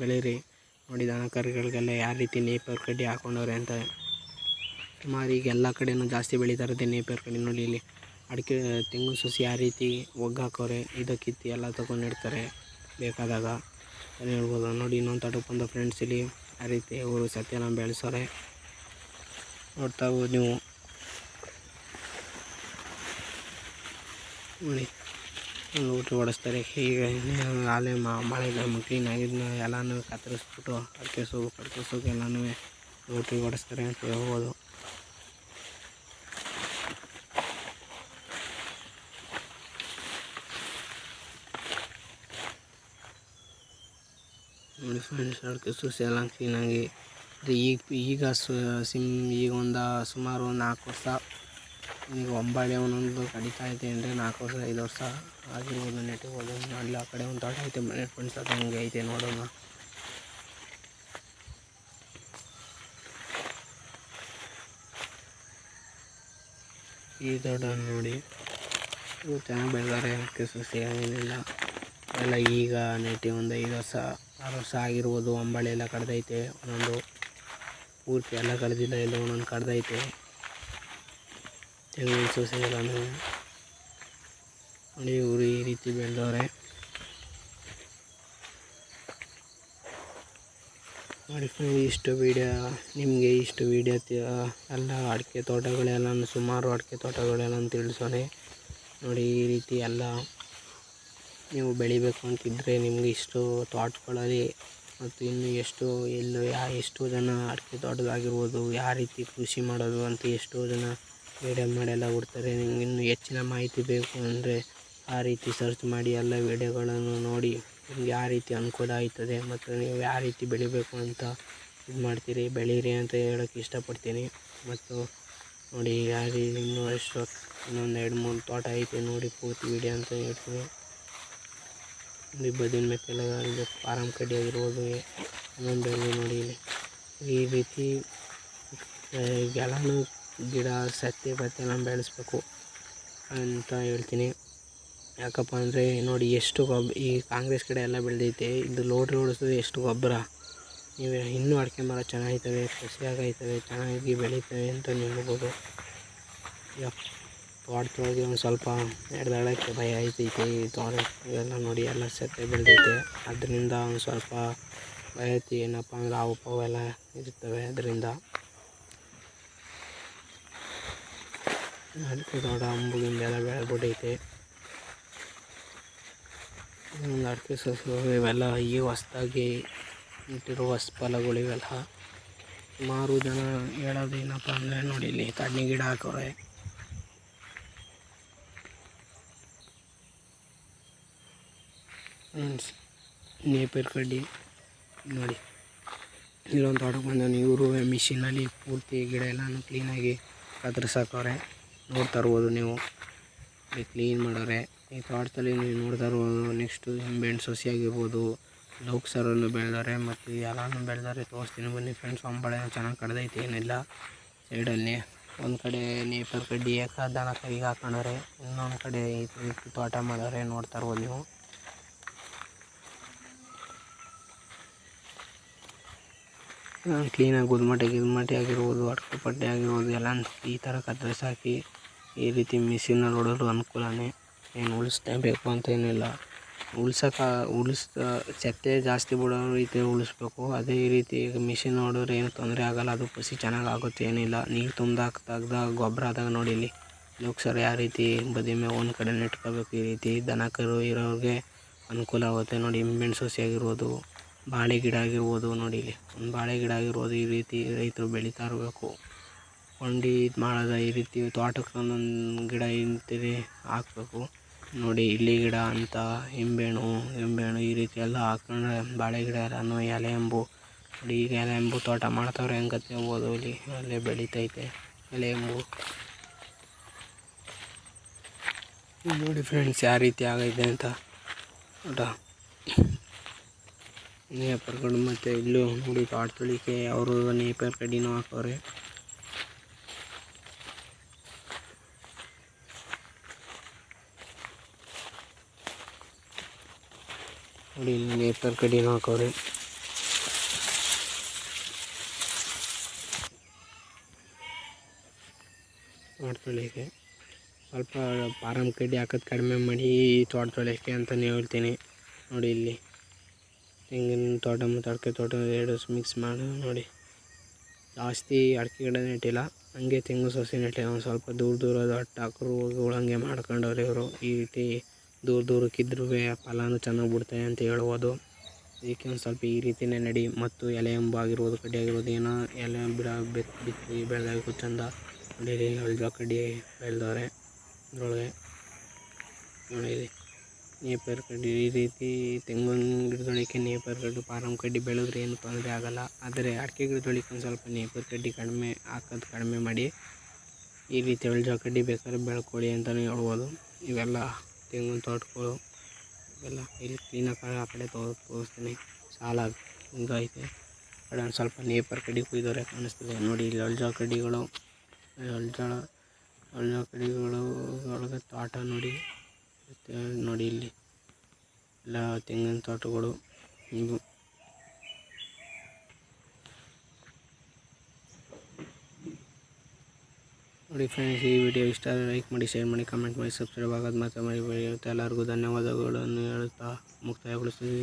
ಬೆಳೀರಿ ನೋಡಿ ದನ ಕರುಗಳಿಗೆಲ್ಲ ಯಾವ ರೀತಿ ನೇಪರ್ ಕಡ್ಡಿ ಹಾಕೊಂಡವ್ರೆ ಅಂತ. ಸುಮಾರು ಈಗ ಎಲ್ಲ ಕಡೆಯೂ ಜಾಸ್ತಿ ಬೆಳೀತಾ ನೇಪರ್ ಕಡ್ಡಿ ನೋಡಿ, ಇಲ್ಲಿ ಅಡಿಕೆ, ತೆಂಗು ಸಸಿ ಯಾವ ರೀತಿ ಒಗ್ಗಾಕವ್ರೆ ಇದು ಕಿತ್ತಿ ಎಲ್ಲ ತೊಗೊಂಡಿರ್ತಾರೆ ಬೇಕಾದಾಗ. ಅಂತ ಹೇಳ್ಬೋದು, ನೋಡಿ, ಇನ್ನೊಂದು ತೋಟಕ್ಕೆ ಬಂದ ಫ್ರೆಂಡ್ಸ್ ಇಲ್ಲಿ ಆ ರೀತಿ ಅವರು ಸತ್ಯನ ಬೆಳೆಸೋರೆ. ನೋಡ್ತಾ ಹೋಗಿ ನೀವು. ನೋಡಿ. ಊಟ ಹೊಡೆಸ್ತಾರೆ. ಈಗ ಆಲೆ ಮಳೆ ಕ್ಲೀನಾಗಿದ್ನ ಎಲ್ಲನೂ ಕತ್ತರಿಸ್ಬಿಟ್ಟು ಅಡಿಕೆ ಸೋಗು ಪಡಿಕೆ ಸೋಗು ಎಲ್ಲನೂ ಊಟ ಹೊಡೆಸ್ತಾರೆ ಅಂತ ಹೇಳ್ಬೋದು. ನೋಡಿ ಫ್ರೆಂಡ್ಸ್ ಅಡಿಕೆ ಸೂಸಿ ಎಲ್ಲ ಕ್ಲೀನಾಗಿ. ಈಗ ಈಗ ಸಿಮ್ ಈಗ ಒಂದು ಸುಮಾರು ಒಂದು ನಾಲ್ಕು ವರ್ಷ ಈಗ ಒಂಬಾಳೆ ಒಂದೊಂದು ಕಡಿತಾ ಐತೆ ಅಂದರೆ ನಾಲ್ಕು ವರ್ಷ, ಐದು ವರ್ಷ ಆಗಿರ್ಬೋದು ನೆಟ್ಟಿರ್ಬೋದು. ಅಲ್ಲಿ ಆ ಕಡೆ ಒಂದು ತೋಟ ಐತೆ ಮನೆ ಫ್ರೆಂಡ್ಸ್ ಅದು ಹಂಗೆ ಐತೆ ನೋಡೋಣ. ಈ ತೋಟ ನೋಡಿ. ಇವು ಚೆನ್ನಾಗಿ ಬೆಳೆದಾರೆ ಅದಕ್ಕೆ ಸಸಿ ಏನಿಲ್ಲ. ಎಲ್ಲ ಈಗ ನೆಟ್ಟಿ ಒಂದು ಐದು ವರ್ಷ, ಆರು ವರ್ಷ ಆಗಿರ್ಬೋದು. ಒಂಬಾಳೆ ಎಲ್ಲ ಕಡ್ದೈತೆ, ಒಂದೊಂದು ಪೂರ್ತಿ ಎಲ್ಲ ಕಡ್ದಿಲ್ಲ, ಎಲ್ಲ ಒಂದೊಂದು ಕಡ್ದೈತೆ. ತೆಂಗಿನ ಸಸಿ ಎಲ್ಲನೂ ನೋಡಿ ಇವರು ಈ ರೀತಿ ಬೆಳೆದವ್ರೆ. ನೋಡಿ ಇಷ್ಟು ವೀಡಿಯೋ ನಿಮಗೆ ಇಷ್ಟು ವೀಡಿಯೋ ಎಲ್ಲ ಅಡಿಕೆ ತೋಟಗಳೆಲ್ಲ, ಸುಮಾರು ಅಡಿಕೆ ತೋಟಗಳೆಲ್ಲ ತಿಳಿಸೋಣ. ನೋಡಿ ಈ ರೀತಿ ಎಲ್ಲ ನೀವು ಬೆಳಿಬೇಕು ಅಂತಿದ್ದರೆ ನಿಮಗೆ ಇಷ್ಟು ತೋಟಗಳಲ್ಲಿ ಮತ್ತು ಇನ್ನು ಎಷ್ಟು, ಎಲ್ಲೋ, ಯಾ, ಎಷ್ಟೋ ಜನ ಅಡಿಕೆ ತೋಟದಾಗಿರ್ಬೋದು, ಯಾವ ರೀತಿ ಕೃಷಿ ಮಾಡೋದು ಅಂತ ಎಷ್ಟೋ ಜನ ವೀಡಿಯೋ ಮಾಡೆಲ್ಲ ಬಿಡ್ತಾರೆ. ನಿಮ್ಗೆ ಇನ್ನೂ ಹೆಚ್ಚಿನ ಮಾಹಿತಿ ಬೇಕು ಅಂದರೆ ಆ ರೀತಿ ಸರ್ಚ್ ಮಾಡಿ ಎಲ್ಲ ವೀಡಿಯೋಗಳನ್ನು ನೋಡಿ ನಿಮ್ಗೆ ಯಾವ ರೀತಿ ಅನುಕೂಲ ಆಯ್ತದೆ ಮತ್ತು ನೀವು ಯಾವ ರೀತಿ ಬೆಳಿಬೇಕು ಅಂತ ಇದು ಮಾಡ್ತೀರಿ, ಬೆಳೀರಿ ಅಂತ ಹೇಳೋಕ್ಕೆ ಇಷ್ಟಪಡ್ತೀನಿ. ಮತ್ತು ನೋಡಿ ಯಾವ ರೀತಿ ಇನ್ನೂ ಎಷ್ಟು ಇನ್ನೊಂದು ಎರಡು ಮೂರು ತೋಟ ಐತೆ ನೋಡಿ, ಪೂರ್ತಿ ವೀಡಿಯೋ ಅಂತ ಹೇಳ್ತೀನಿ. ಇಲ್ಲಿ ಬದಿನ ಮೆಕ್ಕೆಲ್ಲ ಫಾರಂ ಕಡ್ಡಿ ಆಗಿರ್ಬೋದು ಇನ್ನೊಂದು ಬೆಳೆ ನೋಡಿ ಈ ರೀತಿ ಎಲ್ಲನೂ ಗಿಡ, ಸತ್ತಿ ನಾನು ಬೆಳೆಸ್ಬೇಕು ಅಂತ ಹೇಳ್ತೀನಿ. ಯಾಕಪ್ಪ ಅಂದರೆ ನೋಡಿ ಎಷ್ಟು ಗೊಬ್, ಈ ಕಾಂಗ್ರೆಸ್ ಕಡೆ ಎಲ್ಲ ಬೆಳೆದೈತೆ, ಇದು ಲೋಡ್ ಓಡಿಸಿದ್ರೆ ಎಷ್ಟು ಗೊಬ್ಬರ. ನೀವು ಇನ್ನೂ ಅಡಿಕೆ ಮರ ಚೆನ್ನಾಗೈತವೆ ಸಸಿಯಾಗೈತವೆ ಚೆನ್ನಾಗಿ ಬೆಳೀತವೆ ಅಂತ ನೀವು ಯಪ್ಪ ತೋಟದೊಳಗೆ ಒಂದು ಸ್ವಲ್ಪ ಎಡ್ದಾಡೋಕ್ಕೆ ಭಯ ಆಯ್ತೈತೆ, ಈ ತೋಟ ಇವೆಲ್ಲ ನೋಡಿ ಎಲ್ಲ ಸತ್ತೆ ಬೆಳೆದೈತೆ. ಅದರಿಂದ ಒಂದು ಸ್ವಲ್ಪ ಭಯ ಐತಿ ಏನಪ್ಪ ಅಂದ್ರೆ ಹಾವು ಪಾವು ಎಲ್ಲ ಇರ್ತವೆ ಅದರಿಂದ. ಅಡಿಕೆ ತೋಟ ಅಂಬುಗಿಂದೆಲ್ಲ ಬೆಳೆದ್ಬಿಟ್ಟೈತೆ. ಇನ್ನೊಂದು ಅಡಿಕೆ ಸೊಸು ಇವೆಲ್ಲ ಈ ಹೊಸ್ದಾಗಿ ಇಟ್ಟಿರೋ ಫಲಗಳು ಇವೆಲ್ಲ. ಸುಮಾರು ಜನ ಹೇಳೋದು ಏನಪ್ಪ ಅಂದರೆ ನೋಡಿ ಇಲ್ಲಿ ತಣ್ಣಿ ಗಿಡ ಹಾಕೋರೆ. ನೇಪೇರ್ ಕಡ್ಡಿ ನೋಡಿ. ಇಲ್ಲೊಂದು ದೊಡ್ಡ ಬಂದವನು ಇವರು ಮಿಷಿನಲ್ಲಿ ಪೂರ್ತಿ ಗಿಡ ಎಲ್ಲನೂ ಕ್ಲೀನಾಗಿ ಕತ್ತರಿಸಾಕವ್ರೆ ನೋಡ್ತಾ ಇರ್ಬೋದು ನೀವು. ಇಲ್ಲಿ ಕ್ಲೀನ್ ಮಾಡೋರೆ ಈ ತೋಟದಲ್ಲಿ ನೀವು ನೋಡ್ತಾ ಇರ್ಬೋದು ನೆಕ್ಸ್ಟು ನಿಂಬೆಹಣ್ಣು ಸಸಿ ಆಗಿರ್ಬೋದು, ಲೌಕ್ ಸರನ್ನು ಬೆಳೆದಾರೆ, ಮತ್ತು ಎಲ್ಲಾನು ಬೆಳೆದವ್ರೆ ತೋರಿಸ್ತೀನಿ ಬನ್ನಿ ಫ್ರೆಂಡ್ಸ್ ಹೊಂಬಳೆ ಚೆನ್ನಾಗಿ ಕಡ್ದೈತೆ ಏನಿಲ್ಲ. ಸೈಡಲ್ಲಿ ಒಂದು ಕಡೆ ನೇಪರ್ ಕಡ್ಡಿ ಏಕ ದನ ಕೈಗೆ ಹಾಕೊಂಡವ್ರೆ ಇನ್ನೊಂದು ಕಡೆ ತೋಟ ಮಾಡೋರೆ ನೋಡ್ತಾ ಇರ್ಬೋದು ನೀವು. ಕ್ಲೀನಾಗಿ ಗುದ್ಮಟ್ಟೆ ಗಿದ್ಮಟೆ ಆಗಿರ್ಬೋದು ಅಟ್ಕೆ ಪಟ್ಟೆ ಆಗಿರ್ಬೋದು ಎಲ್ಲ ಈ ಥರ ಕತ್ತರಿಸಾಕಿ ಈ ರೀತಿ ಮಿಷಿನಲ್ಲಿ ಹೊಡೆದ್ರು ಅನುಕೂಲನೇ. ಏನು ಉಳಿಸ್ಲೇಬೇಕು ಅಂತ ಏನಿಲ್ಲ. ಉಳ್ಸೋಕೆ, ಉಳಿಸ್, ಚತ್ತೆ ಜಾಸ್ತಿ ಬಿಡೋ ರೀತಿ ಉಳಿಸ್ಬೇಕು. ಅದೇ ರೀತಿ ಈಗ ಮಿಷಿನ್ ಹೊಡೆದ್ರೆ ಏನು ತೊಂದರೆ ಆಗೋಲ್ಲ. ಅದು ಕೃಷಿ ಚೆನ್ನಾಗಿ ಆಗುತ್ತೆ, ಏನಿಲ್ಲ. ನೀರು ತುಂಬ್ದಾಗ, ತೆಗ್ದಾಗ, ಗೊಬ್ಬರ ಆದಾಗ ನೋಡಿ ಇಲ್ಲಿ. ಲೋಕ್ಸರ್ ಯಾವ ರೀತಿ ಬದಿ ಮೇಲೆ ಒಂದು ಕಡೆ ನೆಟ್ಕೋಬೇಕು ಈ ರೀತಿ ದನ ಕರು ಇರೋರಿಗೆ ಅನುಕೂಲ ಆಗುತ್ತೆ ನೋಡಿ. ಇಂಬೆಣ್ ಸಸಿ ಆಗಿರ್ಬೋದು, ಬಾಳೆ ಗಿಡ ಆಗಿರ್ಬೋದು ನೋಡಿ ಇಲ್ಲಿ. ಒಂದು ಬಾಳೆ ಗಿಡ ಆಗಿರ್ಬೋದು, ಈ ರೀತಿ ರೈತರು ಬೆಳೀತಾ ಇರಬೇಕು. ಕೊಂಡಿ ಇದು ಮಾಡೋದು ಈ ರೀತಿ ತೋಟಕ್ಕೆ ಒಂದೊಂದು ಗಿಡ ಇಂತಿದೆ ಹಾಕ್ಬೇಕು. ನೋಡಿ ಇಲ್ಲಿ ಗಿಡ ಅಂತ ನಿಂಬೆಹಣ್ಣು ನಿಂಬೆಹಣ್ಣು ಈ ರೀತಿ ಎಲ್ಲ ಹಾಕೊಂಡ್ರೆ ಬಾಳೆ ಗಿಡ ಎಲ್ಲನೂ ಎಲೆ ಅಂಬು ನೋಡಿ ಈಗ ಎಲೆ ಎಂಬು ತೋಟ ಮಾಡ್ತಾವ್ರೆ ಹೆಂಗತ್ತೆ ಹೋಗ್ಬೋದು ಇಲ್ಲಿ. ಅಲ್ಲೇ ಬೆಳೀತೈತೆ ಎಲೆ ಎಂಬು. ಇಲ್ಲಿ ನೋಡಿ ಫ್ರೆಂಡ್ಸ್ ಯಾವ ರೀತಿ ಆಗೈತೆ ಅಂತ. ಊಟ ನೇಪರ್ಗಳು ಮತ್ತು ಇಲ್ಲೂ ನೋಡಿ ತೋಟ ತೊಳಿಕೆ ಅವರು ನೇಪರ್ ಕಡಿನೂ ಹಾಕವ್ರೆ ನೋಡಿ, ಇಲ್ಲಿ ನೇಪರ್ ಕಡ್ಡಿನೂ ಹಾಕವ್ರೆ ಮಾಡ್ಕೊಳ್ಳಿಕ್ಕೆ ಸ್ವಲ್ಪ ಪಾರಮ್ ಕಡ್ಡಿ ಹಾಕೋದು ಕಡಿಮೆ ಮಾಡಿ ತೋಟ ತೊಳೆಯೋಕ್ಕೆ ಅಂತಲೇ ಹೇಳ್ತೀನಿ. ನೋಡಿ ಇಲ್ಲಿ. ತೆಂಗಿನ ತೋಟ ಮತ್ತು ಅಡಿಕೆ ತೋಟ ಎರಡು ಮಿಕ್ಸ್ ಮಾಡಿ, ನೋಡಿ. ಜಾಸ್ತಿ ಅಡಿಕೆ ಗಿಡ ನೆಟ್ಟಿಲ್ಲ. ಹಂಗೆ ತೆಂಗು ಸಸಿ ನೆಟ್ಟಿಲ್ಲ. ಒಂದು ಸ್ವಲ್ಪ ದೂರ ದೂರದ ದೊಡ್ಡ ಹಾಕರು, ಹೋಗಿ ಹಂಗೆ ಮಾಡ್ಕೊಂಡವ್ರೆ ಇವರು. ಈ ರೀತಿ ದೂರ ದೂರಕ್ಕಿದ್ರೂ ಫಲನೂ ಚೆನ್ನಾಗಿ ಬಿಡುತ್ತೆ ಅಂತ ಹೇಳ್ಬೋದು. ಇದಕ್ಕೆ ಒಂದು ಸ್ವಲ್ಪ ಈ ರೀತಿಯೇ ನಡಿ. ಮತ್ತು ಎಲೆ ಎಂಬು ಆಗಿರ್ಬೋದು, ಕಡ್ಡಿ ಆಗಿರ್ಬೋದು, ಏನೋ ಎಲೆ ಬಿಡ, ಬಿತ್, ಬಿತ್ತಿ ಬೆಳೆದಾಗು ಚಂದ. ನೋಡಿ ಹೊಳ್ಜ ಕಡ್ಡಿ ಬೆಳೆದವ್ರೆ. ಅದರೊಳಗೆ ನೋಡಿ ನೇಪರ್ ಕಡ್ಡಿ, ಈ ರೀತಿ ತೆಂಗಿನ ಗಿಡದೊಳಗೆ ನೇಪರ್ ಕಡ್ಡಿ ಪಾರಮ್ ಕಡ್ಡಿ ಬೆಳೆದ್ರೆ ಏನು ತೊಂದರೆ ಆಗೋಲ್ಲ. ಆದರೆ ಅಡಿಕೆ ಗಿಡದೊಳಗೆ ಒಂದು ಸ್ವಲ್ಪ ನೇಪರ್ ಕಡ್ಡಿ ಕಡಿಮೆ ಹಾಕೋದು ಕಡಿಮೆ ಮಾಡಿ, ಈ ರೀತಿ ಎಳ್ಜ ಕಡ್ಡಿ ಬೇಕಾದ್ರೆ ಬೆಳ್ಕೊಳ್ಳಿ ಅಂತಲೇ ಹೇಳ್ಬೋದು. ಇವೆಲ್ಲ ತೆಂಗಿನ ತೋಟಗಳು ಎಲ್ಲ ಇಲ್ಲಿ ಕ್ಲೀನಾಗಿ ಆ ಕಡೆ ತೋ ತೋರಿಸ್ತೀನಿ. ಸಾಲಾಗಿ ಹಿಂಗೈತೆ ಕಡೆ ಒಂದು ಸ್ವಲ್ಪ ನೇಪರ್ ಕಡ್ಡಿ ಕುಯ್ದವ್ರೆ ಕಾಣಿಸ್ತಿದೆ. ನೋಡಿ, ಇಲ್ಲಿ ಎಳ್ಜ ಕಡ್ಡಿಗಳು ಎಳ್ಜಾಳ ಎಳ್ಜ ಕಡ್ಡಿಗಳು ಒಳಗೆ ತೋಟ ನೋಡಿ. ಮತ್ತು ನೋಡಿ ಇಲ್ಲಿ ಎಲ್ಲ ತೆಂಗಿನ ತೋಟಗಳು ಇವು. ನೋಡಿ ಫ್ರೆಂಡ್ಸ್ ಈ ವಿಡಿಯೋ ಇಷ್ಟ ಆದರೆ ಲೈಕ್ ಮಾಡಿ ಶೇರ್ ಮಾಡಿ ಕಮೆಂಟ್ ಮಾಡಿ ಸಬ್ಸ್ಕ್ರೈಬ್ ಆಗೋದು ಮಾತ್ರ ಮರಿಬೇಡಿ. ಎಲ್ಲರಿಗೂ ಧನ್ಯವಾದಗಳನ್ನು ಹೇಳುತ್ತಾ ಮುಕ್ತಾಯಗೊಳಿಸ್ತೀವಿ